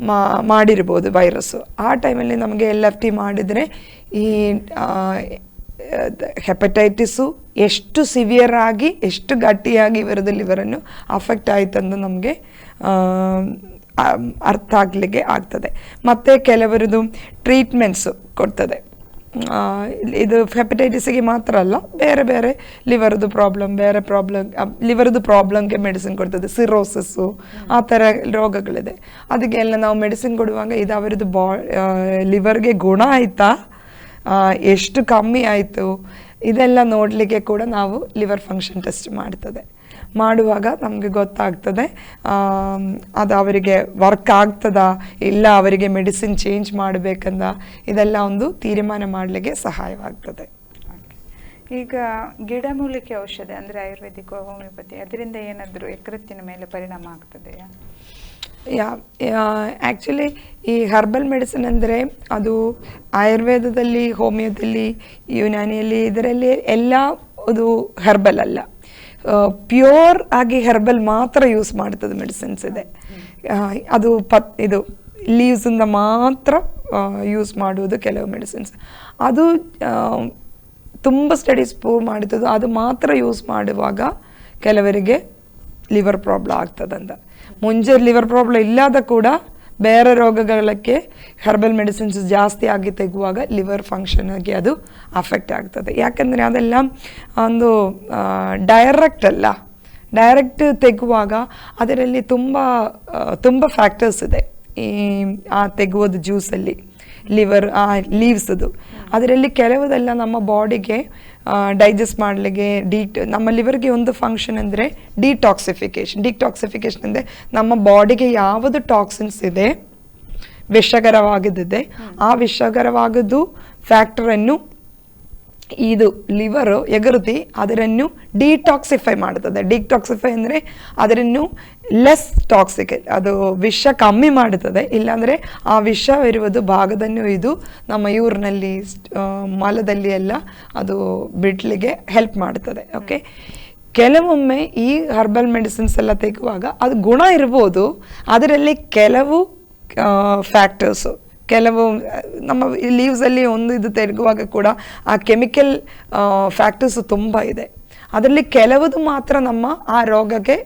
ಮಾ, ಮಾಡಿರ್ಬೋದು ವೈರಸ್ಸು ಆ ಟೈಮಲ್ಲಿ ನಮಗೆ ಎಲ್ ಎಫ್ ಟಿ ಮಾಡಿದರೆ ಈ ಹೆಪಟೈಟಿಸು ಎಷ್ಟು ಸಿವಿಯರ್ ಆಗಿ, ಎಷ್ಟು ಗಟ್ಟಿಯಾಗಿ ಇವರದ್ದು ಲಿವರನ್ನು ಅಫೆಕ್ಟ್ ಆಯಿತಂದು ನಮಗೆ ಅರ್ಥ ಆಗಲಿಕ್ಕೆ ಆಗ್ತದೆ. ಮತ್ತು ಕೆಲವರದು ಟ್ರೀಟ್ಮೆಂಟ್ಸು ಕೊಡ್ತದೆ. ಇದು ಹೆಪಟೈಟಿಸ್ಗೆ ಮಾತ್ರ ಅಲ್ಲ, ಬೇರೆ ಬೇರೆ ಲಿವರ್ದು ಪ್ರಾಬ್ಲಮ್ ಬೇರೆ ಪ್ರಾಬ್ಲಮ್ ಲಿವರ್ದು ಪ್ರಾಬ್ಲಮ್ಗೆ ಮೆಡಿಸಿನ್ ಕೊಡ್ತದೆ ಸಿರೋಸಿಸ್ಸು ಆ ಥರ ರೋಗಗಳಿದೆ. ಅದಕ್ಕೆಲ್ಲ ನಾವು ಮೆಡಿಸಿನ್ ಕೊಡುವಾಗ ಇದು ಅವರದ್ದು ಬಾ ಲಿವರ್ಗೆ ಗುಣ ಆಯಿತಾ? ಎಷ್ಟು ಕಮ್ಮಿ ಆಯಿತು, ಇದೆಲ್ಲ ನೋಡಲಿಕ್ಕೆ ಕೂಡ ನಾವು ಲಿವರ್ ಫಂಕ್ಷನ್ ಟೆಸ್ಟ್ ಮಾಡ್ತದೆ. ಮಾಡುವಾಗ ನಮಗೆ ಗೊತ್ತಾಗ್ತದೆ ಅದು ಅವರಿಗೆ ವರ್ಕ್ ಆಗ್ತದಾ, ಇಲ್ಲ ಅವರಿಗೆ ಮೆಡಿಸಿನ್ ಚೇಂಜ್ ಮಾಡಬೇಕಂದ, ಇದೆಲ್ಲ ಒಂದು ತೀರ್ಮಾನ ಮಾಡಲಿಕ್ಕೆ ಸಹಾಯವಾಗ್ತದೆ. ಈಗ ಗಿಡಮೂಲಿಕೆ ಔಷಧಿ ಅಂದರೆ ಆಯುರ್ವೇದಿಕ್, ಹೋಮಿಯೋಪತಿ, ಅದರಿಂದ ಏನಾದರೂ ಯಕೃತ್ತಿನ ಮೇಲೆ ಪರಿಣಾಮ ಆಗ್ತದೆಯಾ? ಯಾ ಆ್ಯಕ್ಚುಲಿ ಈ ಹರ್ಬಲ್ ಮೆಡಿಸಿನ್ ಅಂದರೆ ಅದು ಆಯುರ್ವೇದದಲ್ಲಿ, ಹೋಮಿಯೋದಲ್ಲಿ, ಯುನಾನಿಯಲ್ಲಿ ಇದರಲ್ಲಿ ಎಲ್ಲ ಅದು ಹರ್ಬಲ್ ಅಲ್ಲ. ಪ್ಯೂರ್ ಆಗಿ ಹರ್ಬಲ್ ಮಾತ್ರ ಯೂಸ್ ಮಾಡ್ತದೆ ಮೆಡಿಸಿನ್ಸ್ ಇದೆ. ಅದು ಪತ್, ಇದು ಲೀವ್ಸಿಂದ ಮಾತ್ರ ಯೂಸ್ ಮಾಡುವುದು ಕೆಲವು ಮೆಡಿಸಿನ್ಸ್ ಅದು ತುಂಬ ಸ್ಟಡೀಸ್ ಪ್ರೂವ್ ಮಾಡಿದ್ದು ಅದು ಮಾತ್ರ ಯೂಸ್ ಮಾಡುವಾಗ ಕೆಲವರಿಗೆ ಲಿವರ್ ಪ್ರಾಬ್ಲಮ್ ಆಗ್ತದಂತ. ಮುಂಜೆ ಲಿವರ್ ಪ್ರಾಬ್ಲಮ್ ಇಲ್ಲದ ಕೂಡ ಬೇರೆ ರೋಗಗಳಕ್ಕೆ ಹರ್ಬಲ್ ಮೆಡಿಸಿನ್ಸ್ ಜಾಸ್ತಿ ಆಗಿ ತೆಗುವಾಗ ಲಿವರ್ ಫಂಕ್ಷನ್ಗೆ ಅದು ಅಫೆಕ್ಟ್ ಆಗ್ತದೆ. ಯಾಕಂದರೆ ಅದೆಲ್ಲ ಒಂದು ಡೈರೆಕ್ಟ್ ಅಲ್ಲ. ಡೈರೆಕ್ಟ್ ತೆಗುವಾಗ ಅದರಲ್ಲಿ ತುಂಬ ತುಂಬ ಫ್ಯಾಕ್ಟರ್ಸ್ ಇದೆ. ಈ, ಆ, ತೆಗುವುದು ಜ್ಯೂಸಲ್ಲಿ ಲಿವರ್ ಆ ಲೀವ್ಸದು ಅದರಲ್ಲಿ ಕೆಲವುದೆಲ್ಲ ನಮ್ಮ ಬಾಡಿಗೆ ಡೈಜೆಸ್ಟ್ ಮಾಡಲಿಕ್ಕೆ ಡೀಟ್ ನಮ್ಮ ಲಿವರ್ಗೆ ಒಂದು ಫಂಕ್ಷನ್ ಅಂದರೆ ಡಿಟಾಕ್ಸಿಫಿಕೇಶನ್ ಡಿಟಾಕ್ಸಿಫಿಕೇಶನ್ ಅಂದರೆ ನಮ್ಮ ಬಾಡಿಗೆ ಯಾವುದು ಟಾಕ್ಸಿನ್ಸ್ ಇದೆ ವಿಷಕರವಾಗಿದ್ದಿದೆ ಆ ವಿಷಕರವಾಗದ್ದು ಫ್ಯಾಕ್ಟರನ್ನು ಇದು ಲಿವರು ಎಗರುತಿ, ಅದರನ್ನು ಡಿಟಾಕ್ಸಿಫೈ ಮಾಡುತ್ತದೆ. ಡಿಟಾಕ್ಸಿಫೈ ಅಂದರೆ ಅದರನ್ನು ಲೆಸ್ ಟಾಕ್ಸಿಕ್ ಅದು ವಿಷ ಕಮ್ಮಿ ಮಾಡುತ್ತದೆ. ಇಲ್ಲಾಂದರೆ ಆ ವಿಷ ಇರುವುದು ಭಾಗದನ್ನು ಇದು ನಮ್ಮ ಯೂರಿನಲ್ಲಿ ಮಲದಲ್ಲಿ ಎಲ್ಲ ಅದು ಬಿಡ್ಲಿಗೆ ಹೆಲ್ಪ್ ಮಾಡುತ್ತದೆ. ಓಕೆ ಕೆಲವೊಮ್ಮೆ ಈ ಹರ್ಬಲ್ ಮೆಡಿಸಿನ್ಸ್ ಎಲ್ಲ ತೆಗೆಯುವಾಗ ಅದು ಗುಣ ಇರ್ಬೋದು, ಅದರಲ್ಲಿ ಕೆಲವು ಫ್ಯಾಕ್ಟರ್ಸು ಕೆಲವು, ನಮ್ಮ ಲೀವ್ಸಲ್ಲಿ ಒಂದು ಇದು ತೆರಗುವಾಗ ಕೂಡ ಆ ಕೆಮಿಕಲ್ ಫ್ಯಾಕ್ಟರ್ಸ್ ತುಂಬ ಇದೆ. ಅದರಲ್ಲಿ ಕೆಲವುದು ಮಾತ್ರ ನಮ್ಮ ಆ ರೋಗಕ್ಕೆ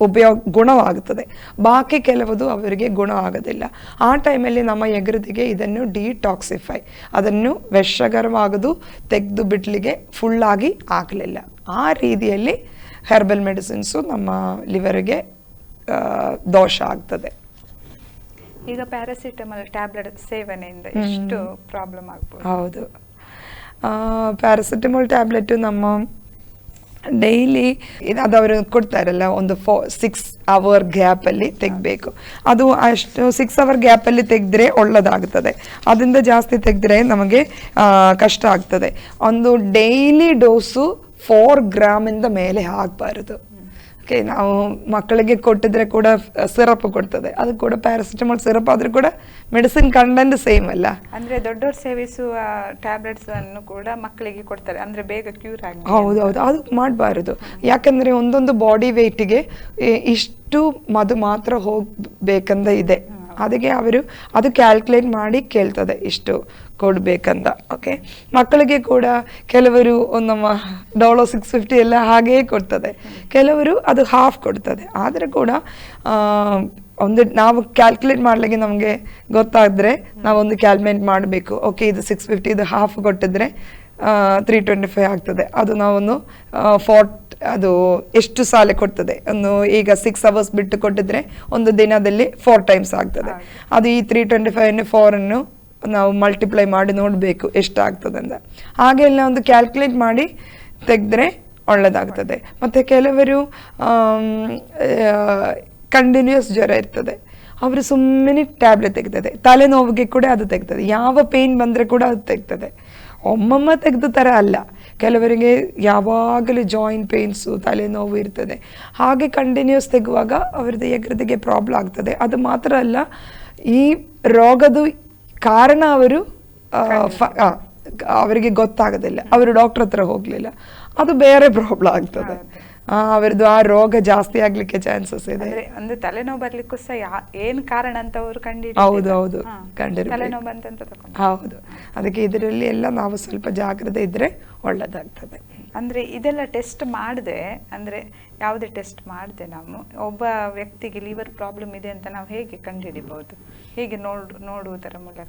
ಉಪಯೋಗ ಗುಣವಾಗುತ್ತದೆ. ಬಾಕಿ ಕೆಲವುದು ಅವರಿಗೆ ಗುಣ ಆಗೋದಿಲ್ಲ. ಆ ಟೈಮಲ್ಲಿ ನಮ್ಮ ಎಗರದಿಗೆ ಇದನ್ನು ಡಿಟಾಕ್ಸಿಫೈ ಅದನ್ನು ವಿಷಗರವಾಗದು, ತೆಗೆದು ಬಿಡ್ಲಿಗೆ ಫುಲ್ಲಾಗಿ ಆಗಲಿಲ್ಲ. ಆ ರೀತಿಯಲ್ಲಿ ಹೆರ್ಬಲ್ ಮೆಡಿಸಿನ್ಸು ನಮ್ಮ ಲಿವರಿಗೆ ದೋಷ ಆಗ್ತದೆ. ಈಗ ಪ್ಯಾರಾಸಿಟಮಲ್ ಟ್ಯಾಬ್ಲೆಟ್ ಸೇವನೆಯಿಂದ ಎಷ್ಟು ಪ್ರಾಬ್ಲಮ್ ಆಗ್ಬೋದು. ಹೌದು. ಪ್ಯಾರಾಸಿಟಮಲ್ ಟ್ಯಾಬ್ಲೆಟು ನಮ್ಮ ಡೈಲಿ ಅದು ಅವರು ಕೊಡ್ತಾರಲ್ಲ ಒಂದು ಫೋ ಸಿಕ್ಸ್ ಅವರ್ ಗ್ಯಾಪಲ್ಲಿ ತೆಗಿಬೇಕು. ಅದು ಅಷ್ಟು ಸಿಕ್ಸ್ ಅವರ್ ಗ್ಯಾಪಲ್ಲಿ ತೆಗೆದ್ರೆ ಒಳ್ಳೆದಾಗ್ತದೆ. ಅದರಿಂದ ಜಾಸ್ತಿ ತೆಗೆದ್ರೆ ನಮಗೆ ಕಷ್ಟ ಆಗ್ತದೆ. ಒಂದು ಡೈಲಿ ಡೋಸು ಫೋರ್ ಗ್ರಾಮಿಂದ ಮೇಲೆ ಆಗಬಾರದು. ಓಕೆ ನಾವು ಮಕ್ಕಳಿಗೆ ಕೊಟ್ಟಿದ್ರೆ ಕೂಡ ಸಿರಪ್ ಕೊಡ್ತದೆ. ಅದು ಕೂಡ ಪ್ಯಾರಾಸಿಟಮಾಲ್ ಸಿರಪ್ ಆದರೂ ಕೂಡ ಮೆಡಿಸಿನ್ ಕಂಡಂದು ಸೇಮ್ ಅಲ್ಲ. ಅಂದ್ರೆ ದೊಡ್ಡವರು ಸೇವಿಸುವ ಟ್ಯಾಬ್ಲೆಟ್ಸ್ ಅನ್ನು ಕೂಡ ಮಕ್ಕಳಿಗೆ ಕೊಡ್ತಾರೆ. ಅಂದ್ರೆ ಬೇಗ ಕ್ಯೂರ್ ಆಗಿ ಹೌದು ಹೌದು. ಅದು ಮಾಡಬಾರದು. ಯಾಕಂದರೆ ಒಂದೊಂದು ಬಾಡಿ ವೆಯ್ಟಿಗೆ ಇಷ್ಟು ಮದು ಮಾತ್ರ ಹೋಗ್ಬೇಕಂದ ಇದೆ. ಅದಕ್ಕೆ ಅವರು ಅದು ಕ್ಯಾಲ್ಕುಲೇಟ್ ಮಾಡಿ ಕೇಳ್ತದೆ ಇಷ್ಟು ಕೊಡಬೇಕಂತ ಓಕೆ ಮಕ್ಕಳಿಗೆ ಕೂಡ ಕೆಲವರು ಒಂದು ನಮ್ಮ ಡೋಲೋ ಸಿಕ್ಸ್ ಫಿಫ್ಟಿ ಎಲ್ಲ ಹಾಗೇ ಕೊಡ್ತದೆ. ಕೆಲವರು ಅದು ಹಾಫ್ ಕೊಡ್ತದೆ. ಆದರೆ ಕೂಡ ಒಂದು ನಾವು ಕ್ಯಾಲ್ಕುಲೇಟ್ ಮಾಡಲಿಕ್ಕೆ ನಮಗೆ ಗೊತ್ತಾದರೆ ನಾವೊಂದು ಕ್ಯಾಲ್ಕುಲೇಟ್ ಮಾಡಬೇಕು. ಓಕೆ ಇದು ಸಿಕ್ಸ್ ಫಿಫ್ಟಿ ಇದು ಹಾಫ್ ಕೊಟ್ಟಿದ್ರೆ ತ್ರೀ ಟ್ವೆಂಟಿ ಫೈವ್ ಆಗ್ತದೆ. ಅದು ನಾವೊಂದು ಫೋರ್ಟ್ ಅದು ಎಷ್ಟು ಸಾಲ ಕೊಡ್ತದೆ? ಒಂದು ಈಗ ಸಿಕ್ಸ್ ಅವರ್ಸ್ ಬಿಟ್ಟು ಕೊಟ್ಟಿದ್ರೆ ಒಂದು ದಿನದಲ್ಲಿ ಫೋರ್ ಟೈಮ್ಸ್ ಆಗ್ತದೆ. ಅದು ಈ ತ್ರೀ ಟ್ವೆಂಟಿ ಫೈವ್ ಫೋರನ್ನು ನಾವು ಮಲ್ಟಿಪ್ಲೈ ಮಾಡಿ ನೋಡಬೇಕು ಎಷ್ಟು ಆಗ್ತದೆ ಅಂತ ಹಾಗೆಲ್ಲ ಒಂದು ಕ್ಯಾಲ್ಕುಲೇಟ್ ಮಾಡಿ ತೆಗೆದ್ರೆ ಒಳ್ಳೆಯದಾಗ್ತದೆ ಮತ್ತು ಕೆಲವರು ಕಂಟಿನ್ಯೂಸ್ ಜ್ವರ ಇರ್ತದೆ. ಅವರು ಸುಮ್ಮನೆ ಟ್ಯಾಬ್ಲೆಟ್ ತೆಗ್ತದೆ. ತಲೆನೋವಿಗೆ ಕೂಡ ಅದು ತೆಗ್ತದೆ. ಯಾವ ಪೇಯ್ನ್ ಬಂದರೆ ಕೂಡ ಅದು ತೆಗ್ತದೆ. ಒಮ್ಮೊಮ್ಮೆ ತೆಗೆದ ಥರ ಅಲ್ಲ. ಕೆಲವರಿಗೆ ಯಾವಾಗಲೂ ಜಾಯಿಂಟ್ ಪೇಯ್ನ್ಸು ತಲೆನೋವು ಇರ್ತದೆ. ಹಾಗೆ ಕಂಟಿನ್ಯೂಸ್ ತೆಗುವಾಗ ಅವ್ರದ್ದು ಎಗರದಿಗೆ ಪ್ರಾಬ್ಲಮ್ ಆಗ್ತದೆ. ಅದು ಮಾತ್ರ ಅಲ್ಲ ಈ ರೋಗದ ಕಾರಣ ಅವರು ಅವರಿಗೆ ಗೊತ್ತಾಗೋದಿಲ್ಲ. ಅವರು ಡಾಕ್ಟರ್ ಹತ್ರ ಹೋಗಲಿಲ್ಲ. ಅದು ಬೇರೆ ಪ್ರಾಬ್ಲಮ್ ಆಗ್ತದೆ. ಅವರದ್ದು ಆ ರೋಗ ಜಾಸ್ತಿ ಆಗ್ಲಿಕ್ಕೆ ಚಾನ್ಸಸ್ ಇದೆ. ಅಂದ್ರೆ ಒಂದು ತಲೆನೋವು ಬರ್ಲಿಕ್ಕೂ ಸಹ ಯಾ ಏನ್ ಕಾರಣ ಅಂತ ಅವರು ಕಂಡು ಹೌದು ಹೌದು. ತಲೆನೋವು ಬಂತಂತ ತಗೊಂಡು ಹೌದು. ಅದಕ್ಕೆ ಇದರಲ್ಲಿ ಎಲ್ಲ ನಾವು ಸ್ವಲ್ಪ ಜಾಗ್ರತೆ ಇದ್ರೆ ಒಳ್ಳೇದಾಗ್ತದೆ. ಅಂದ್ರೆ ಇದೆಲ್ಲ ಟೆಸ್ಟ್ ಮಾಡಿದೆ ಅಂದ್ರೆ ಯಾವುದೇ ಟೆಸ್ಟ್ ಮಾಡಿದೆ ನಾವು. ಒಬ್ಬ ವ್ಯಕ್ತಿಗೆ ಲಿವರ್ ಪ್ರಾಬ್ಲಮ್ ಇದೆ ಅಂತ ನಾವು ಹೇಗೆ ಕಂಡುಹಿಡಿಬಹುದು? ಹೇಗೆ ನೋಡ್ ನೋಡುವುದರ ಮೂಲಕ?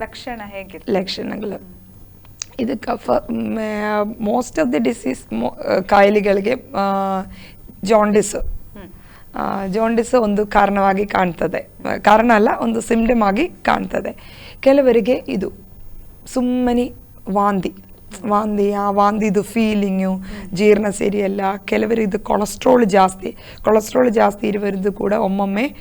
ಲಕ್ಷಣ ಹೇಗೆ ಲಕ್ಷಣಗಳು. ಇದಕ್ಕೆ ಮೋಸ್ಟ್ ಆಫ್ ದಿ ಡಿಸೀಸ್ ಕಾಯಿಲೆಗಳಿಗೆ ಜಾಂಡಿಸ್ ಜಾಂಡಿಸ್ ಒಂದು ಕಾರಣವಾಗಿ ಕಾಣ್ತದೆ. ಕಾರಣ ಅಲ್ಲ, ಒಂದು ಸಿಮ್ಡಮ್ ಆಗಿ ಕಾಣ್ತದೆ. ಕೆಲವರಿಗೆ ಇದು ಸುಮ್ಮನೆ ವಾಂತಿ. ವಾಂತಿ, ಆ ವಾಂತಿದು ಫೀಲಿಂಗು ಜೀರ್ಣ ಸರಿಯಲ್ಲ ಕೆಲವರಿದು ಕೊಲೆಸ್ಟ್ರಾಲ್ ಜಾಸ್ತಿ ಕೊಲೆಸ್ಟ್ರಾಲ್ ಜಾಸ್ತಿ ಇರುವರಿದ್ದು ಕೂಡ ಒಮ್ಮೊಮ್ಮೆ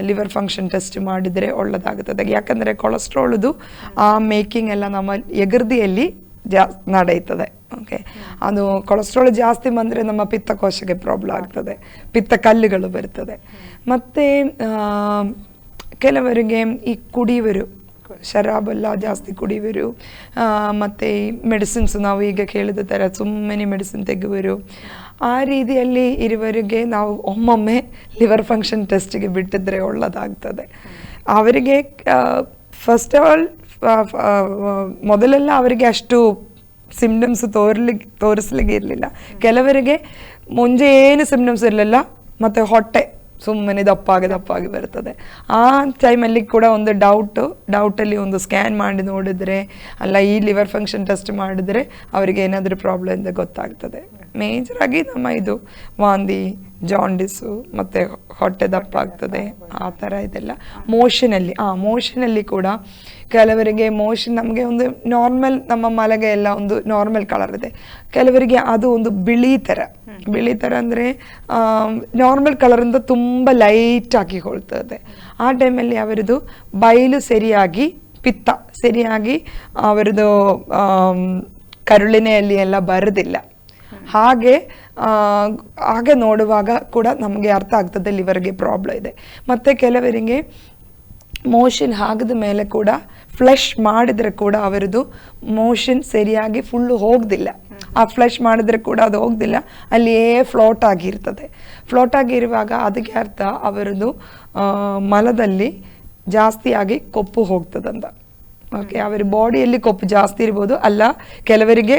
ಲಿವರ್ ಫಂಕ್ಷನ್ ಟೆಸ್ಟ್ ಮಾಡಿದರೆ ಒಳ್ಳೆದಾಗುತ್ತದೆ. ಯಾಕಂದರೆ ಕೊಲೆಸ್ಟ್ರಾಲ್ದು ಆ ಮೇಕಿಂಗ್ ಎಲ್ಲ ನಮ್ಮ ಎಗರ್ದಿಯಲ್ಲಿ ಜಾ, ನಡೆಯುತ್ತದೆ. ಓಕೆ ಅದು ಕೊಲೆಸ್ಟ್ರಾಲ್ ಜಾಸ್ತಿ ಬಂದರೆ ನಮ್ಮ ಪಿತ್ತಕೋಶಕ್ಕೆ ಪ್ರಾಬ್ಲಮ್ ಆಗ್ತದೆ. ಪಿತ್ತ ಕಲ್ಲುಗಳು ಬರ್ತದೆ. ಮತ್ತು ಕೆಲವರಿಗೆ ಈ ಕುಡಿಯುವರು ಶರಾಬೆಲ್ಲ ಜಾಸ್ತಿ ಕುಡಿವರು ಮತ್ತು ಮೆಡಿಸಿನ್ಸ್ ನಾವು ಈಗ ಕೇಳಿದ ಥರ ಸುಮ್ಮನೆ ಮೆಡಿಸಿನ್ ತೆಗುವರು. ಆ ರೀತಿಯಲ್ಲಿ ಇರುವರಿಗೆ ನಾವು ಒಮ್ಮೊಮ್ಮೆ ಲಿವರ್ ಫಂಕ್ಷನ್ ಟೆಸ್ಟಿಗೆ ಬಿಟ್ಟಿದ್ರೆ ಒಳ್ಳೆದಾಗ್ತದೆ. ಅವರಿಗೆ ಫಸ್ಟ್ ಆಲ್ ಮೊದಲೆಲ್ಲ ಅವರಿಗೆ ಅಷ್ಟು ಸಿಮ್ಟಮ್ಸ್ ತೋರ್ಲಿಕ್ಕೆ ತೋರಿಸ್ಲಿಕ್ಕೆ ಇರಲಿಲ್ಲ. ಕೆಲವರಿಗೆ ಮುಂಜೆ ಏನು ಸಿಮ್ಟಮ್ಸ್ ಇರಲಿಲ್ಲ, ಮತ್ತು ಹೊಟ್ಟೆ ಸುಮ್ಮನೆ ದಪ್ಪಾಗಿ ದಪ್ಪಾಗಿ ಬರ್ತದೆ. ಆ ಟೈಮಲ್ಲಿ ಕೂಡ ಒಂದು ಡೌಟು ಡೌಟಲ್ಲಿ ಒಂದು ಸ್ಕ್ಯಾನ್ ಮಾಡಿ ನೋಡಿದರೆ, ಅಲ್ಲ ಈ ಲಿವರ್ ಫಂಕ್ಷನ್ ಟೆಸ್ಟ್ ಮಾಡಿದರೆ, ಅವರಿಗೆ ಏನಾದರೂ ಪ್ರಾಬ್ಲಮ್ ಇದೆ ಗೊತ್ತಾಗ್ತದೆ. ಮೇಜರಾಗಿ ನಮ್ಮ ಇದು ವಾಂತಿ ಜಾಂಡಿಸು ಮತ್ತು ಹೊಟ್ಟೆ ದಪ್ಪ ಆಗ್ತದೆ ಆ ಥರ ಇದೆಲ್ಲ ಮೋಷನಲ್ಲಿ ಆ ಮೋಷನಲ್ಲಿ ಕೂಡ ಕೆಲವರಿಗೆ ಮೋಷನ್ ನಮಗೆ ಒಂದು ನಾರ್ಮಲ್ ನಮ್ಮ ಮಲಗೆ ಎಲ್ಲ ಒಂದು ನಾರ್ಮಲ್ ಕಲರ್ ಇದೆ. ಕೆಲವರಿಗೆ ಅದು ಒಂದು ಬಿಳಿ ಥರ ಬಿಳಿ ಥರ ಅಂದರೆ ನಾರ್ಮಲ್ ಕಲರಿಂದ ತುಂಬ ಲೈಟ್ ಆಗಿ ಆ ಟೈಮಲ್ಲಿ ಅವರದು ಬಯಲು ಸರಿಯಾಗಿ, ಪಿತ್ತ ಸರಿಯಾಗಿ ಅವರದು ಕರುಳಿನೆಯಲ್ಲಿ ಎಲ್ಲ ಬರೋದಿಲ್ಲ. ಹಾಗೆ ಹಾಗೆ ನೋಡುವಾಗ ಕೂಡ ನಮಗೆ ಅರ್ಥ ಆಗ್ತದೆ ಲಿವರ್ಗೆ ಪ್ರಾಬ್ಲಮ್ ಇದೆ. ಮತ್ತು ಕೆಲವರಿಗೆ ಮೋಷನ್ ಆಗದ ಮೇಲೆ ಕೂಡ ಫ್ಲಶ್ ಮಾಡಿದರೆ ಕೂಡ ಅವರದು ಮೋಷನ್ ಸರಿಯಾಗಿ ಫುಲ್ಲು ಹೋಗ್ದಿಲ್ಲ. ಆ ಫ್ಲಶ್ ಮಾಡಿದರೆ ಕೂಡ ಅದು ಹೋಗ್ದಿಲ್ಲ. ಅಲ್ಲಿಯೇ ಫ್ಲೋಟ್ ಆಗಿರ್ತದೆ ಫ್ಲೋಟ್ ಆಗಿರುವಾಗ ಅದಕ್ಕೆ ಅರ್ಥ ಅವರದು ಮಲದಲ್ಲಿ ಜಾಸ್ತಿಯಾಗಿ ಕೊಪ್ಪು ಹೋಗ್ತದಂತ. ಓಕೆ ಅವರ ಬಾಡಿಯಲ್ಲಿ ಕೊಪ್ಪು ಜಾಸ್ತಿ ಇರ್ಬೋದು. ಅಲ್ಲ ಕೆಲವರಿಗೆ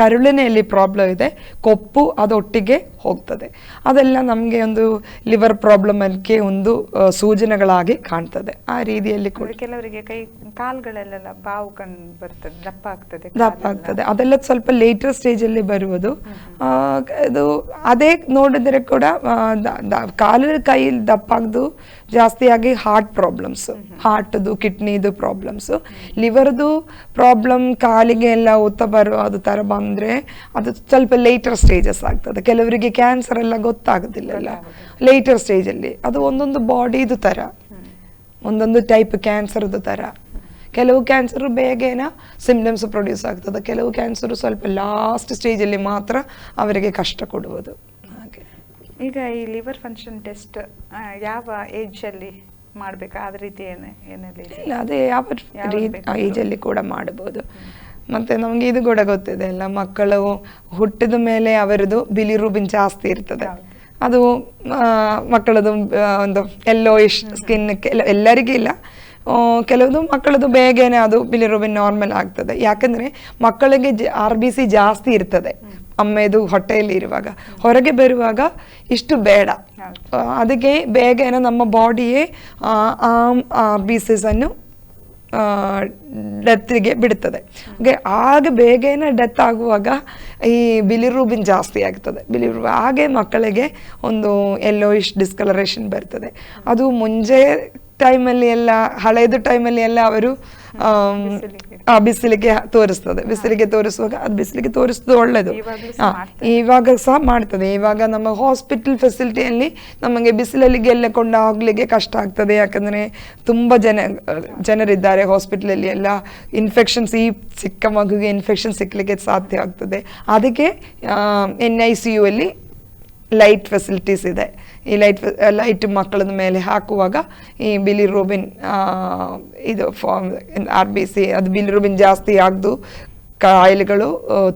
ಕರುಳಿನಲ್ಲಿ ಪ್ರಾಬ್ಲಮ್ ಇದೆ. ಕೊಪ್ಪು ಅದೊಟ್ಟಿಗೆ ಹೋಗ್ತದೆ. ಅದೆಲ್ಲ ನಮಗೆ ಒಂದು ಲಿವರ್ ಪ್ರಾಬ್ಲಮ್ಗೆ ಒಂದು ಸೂಜನೆಗಳಾಗಿ ಸೂಚನೆಗಳಾಗಿ ಕಾಣ್ತದೆ. ಆ ರೀತಿಯಲ್ಲಿ ಕೂಡ. ಕೆಲವರಿಗೆ ಕೈ ಕಾಲುಗಳಲ್ಲೆಲ್ಲ ಬಾವು ಕಂಡು ಬರ್ತದೆ ದಪ್ಪ ಆಗ್ತದೆ ದಪ್ಪ. ಆಗ್ತದೆ. ಅದೆಲ್ಲ ಸ್ವಲ್ಪ ಲೇಟರ್ ಸ್ಟೇಜಲ್ಲಿ ಬರುವುದು. ಇದು ಅದು ಅದೇ ನೋಡಿದರೆ ಕೂಡ ಕಾಲು ಕೈಯಲ್ಲಿ ದಪ್ಪ ಆಗದು ಜಾಸ್ತಿಯಾಗಿ ಹಾರ್ಟ್ ಪ್ರಾಬ್ಲಮ್ಸ್ ಹಾರ್ಟ್ದು ಕಿಡ್ನಿದು ಪ್ರಾಬ್ಲಮ್ಸ್ ಲಿವರ್ದು ಪ್ರಾಬ್ಲಮ್ ಕಾಲಿಗೆ ಎಲ್ಲ ಊತ ಬರೋ ಅದು ಥರ ಬಂದರೆ ಅದು ಸ್ವಲ್ಪ ಲೇಟರ್ ಸ್ಟೇಜಸ್ ಆಗ್ತದೆ. ಕೆಲವರಿಗೆ ಕ್ಯಾನ್ಸರ್ ಎಲ್ಲ ಗೊತ್ತಾಗೋದಿಲ್ಲ. ಲೇಟರ್ ಸ್ಟೇಜಲ್ಲಿ ಅದು ಒಂದೊಂದು ಬಾಡಿದು ಥರ. ಒಂದೊಂದು ಟೈಪ್ ಕ್ಯಾನ್ಸರ್ದು ಥರ. ಕೆಲವು ಕ್ಯಾನ್ಸರ್ ಬೇಗನೆ ಸಿಮ್ಟಮ್ಸ್ ಪ್ರೊಡ್ಯೂಸ್ ಆಗ್ತದೆ. ಕೆಲವು ಕ್ಯಾನ್ಸರ್ ಸ್ವಲ್ಪ ಲಾಸ್ಟ್ ಸ್ಟೇಜಲ್ಲಿ ಮಾತ್ರ ಅವರಿಗೆ ಕಷ್ಟ ಕೊಡುವುದು. ಹಾಗೆ. ಈಗ ಈ ಲಿವರ್ ಫಂಕ್ಷನ್ ಟೆಸ್ಟ್ ಯಾವ ಏಜ್ ಅಲ್ಲಿ ಮಾಡಬೇಕು? ಅದ ರೀತಿ ಏನು ಏನೆಲ್ಲ ಇಲ್ಲ ಅದೇ ಯಾವ. ಏಜಲ್ಲಿ ಕೂಡ ಮಾಡಬಹುದು ಮತ್ತೆ ನಮಗೆ ಇದು ಕೂಡ ಗೊತ್ತಿದೆ. ಅಲ್ಲ ಮಕ್ಕಳು ಹುಟ್ಟಿದ ಮೇಲೆ ಅವರದು ಬಿಲಿರುಬಿನ್ ಜಾಸ್ತಿ ಇರ್ತದೆ. ಅದು ಆ, ಮಕ್ಕಳದು ಒಂದು ಎಲ್ಲೋ ಇಶ್ ಸ್ಕಿನ್ ಎಲ್ಲರಿಗೂ ಇಲ್ಲ. ಕೆಲವೊಂದು ಮಕ್ಕಳದು ಬೇಗನೆ ಅದು ಬಿಲಿರುಬಿನ್ ನಾರ್ಮಲ್ ಆಗ್ತದೆ. ಯಾಕಂದ್ರೆ ಮಕ್ಕಳಿಗೆ ಆರ್ ಬಿ ಸಿ ಜಾಸ್ತಿ ಇರ್ತದೆ. ಅಮ್ಮೆದು ಹೊಟ್ಟೆಯಲ್ಲಿ ಇರುವಾಗ. ಹೊರಗೆ ಬರುವಾಗ ಇಷ್ಟು ಬೇಡ. ಅದಕ್ಕೆ ಬೇಗನೆ ನಮ್ಮ ಬಾಡಿಯೇ ಆರ್ ಬಿ ಅನ್ನು ಡೆತ್ಗೆ ಬಿಡುತ್ತದೆ ಓಕೆ ಆಗ ಬೇಗನೆ ಡೆತ್ ಆಗುವಾಗ ಈ ಬಿಲಿರೂಬಿನ್ ಜಾಸ್ತಿ ಆಗ್ತದೆ. ಬಿಲಿರೂಬ್ ಹಾಗೆ ಮಕ್ಕಳಿಗೆ ಒಂದು ಎಲ್ಲೋ ಡಿಸ್ಕಲರೇಷನ್ ಬರ್ತದೆ. ಅದು ಮುಂಚೆ ಟೈಮಲ್ಲಿ ಎಲ್ಲ ಹಳೆಯದು ಟೈಮಲ್ಲಿ ಎಲ್ಲ ಅವರು ಆ ಬಿಸಿಲಿಗೆ ತೋರಿಸ್ತದೆ. ಬಿಸಿಲಿಗೆ ತೋರಿಸುವಾಗ ಅದು ಬಿಸಿಲಿಗೆ ತೋರಿಸೋದು ಒಳ್ಳೆಯದು ಇವಾಗ ಸಹ ಮಾಡ್ತದೆ. ಇವಾಗ ನಮ್ಮ ಹಾಸ್ಪಿಟಲ್ ಫೆಸಿಲಿಟಿಯಲ್ಲಿ ನಮಗೆ ಬಿಸಿಲಲ್ಲಿಗೆ ಎಲ್ಲ ಕೊಂಡು ಹೋಗ್ಲಿಕ್ಕೆ ಕಷ್ಟ ಆಗ್ತದೆ. ಯಾಕಂದರೆ ತುಂಬ ಜನ ಜನರಿದ್ದಾರೆ ಹಾಸ್ಪಿಟ್ಲಲ್ಲಿ ಎಲ್ಲ ಇನ್ಫೆಕ್ಷನ್ಸ್ ಈ ಚಿಕ್ಕ ಮಗುಗೆ ಇನ್ಫೆಕ್ಷನ್ ಸಿಕ್ಕಲಿಕ್ಕೆ ಸಾಧ್ಯ ಆಗ್ತದೆ. ಅದಕ್ಕೆ ಎನ್ ಐ ಸಿ ಯು ಅಲ್ಲಿ ಲೈಟ್ ಫೆಸಿಲಿಟೀಸ್ ಇದೆ. ಈ ಲೈಟ್ ಲೈಟ್ ಮಕ್ಕಳ ಮೇಲೆ ಹಾಕುವಾಗ ಈ ಬಿಲಿ ರೋಬಿನ್ ಇದು ಫಾರ್ಮ್ ಆರ್ ಬಿ ಸಿ ಅದು ಬಿಲಿ ರೂಬಿನ್ ಜಾಸ್ತಿ ಆಗದು ಕಾಯಿಲೆಗಳು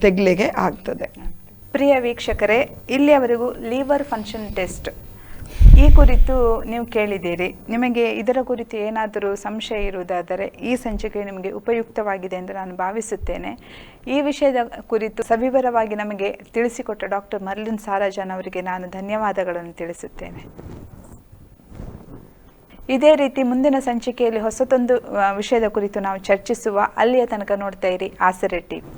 ತೆಗ್ಲಿಗೆ ಆಗ್ತದೆ. ಪ್ರಿಯ ವೀಕ್ಷಕರೇ, ಇಲ್ಲಿಯವರೆಗೂ ಲಿವರ್ ಫಂಕ್ಷನ್ ಟೆಸ್ಟ್ ಈ ಕುರಿತು ನೀವು ಕೇಳಿದ್ದೀರಿ. ನಿಮಗೆ ಇದರ ಕುರಿತು ಏನಾದರೂ ಸಂಶಯ ಇರುವುದಾದರೆ ಈ ಸಂಚಿಕೆ ನಿಮಗೆ ಉಪಯುಕ್ತವಾಗಿದೆ ಎಂದು ನಾನು ಭಾವಿಸುತ್ತೇನೆ. ಈ ವಿಷಯದ ಕುರಿತು ಸವಿವರವಾಗಿ ನಮಗೆ ತಿಳಿಸಿಕೊಟ್ಟ ಡಾಕ್ಟರ್ ಮರ್ಲಿನ್ ಸಾರಾಜನ್ ಅವರಿಗೆ ನಾನು ಧನ್ಯವಾದಗಳನ್ನು ತಿಳಿಸುತ್ತೇನೆ. ಇದೇ ರೀತಿ ಮುಂದಿನ ಸಂಚಿಕೆಯಲ್ಲಿ ಹೊಸತೊಂದು ವಿಷಯದ ಕುರಿತು ನಾವು ಚರ್ಚಿಸುವ ಅಲ್ಲಿಯ ತನಕ ನೋಡ್ತಾ ಇರಿ. ಆಸರೆ ಟಿವಿ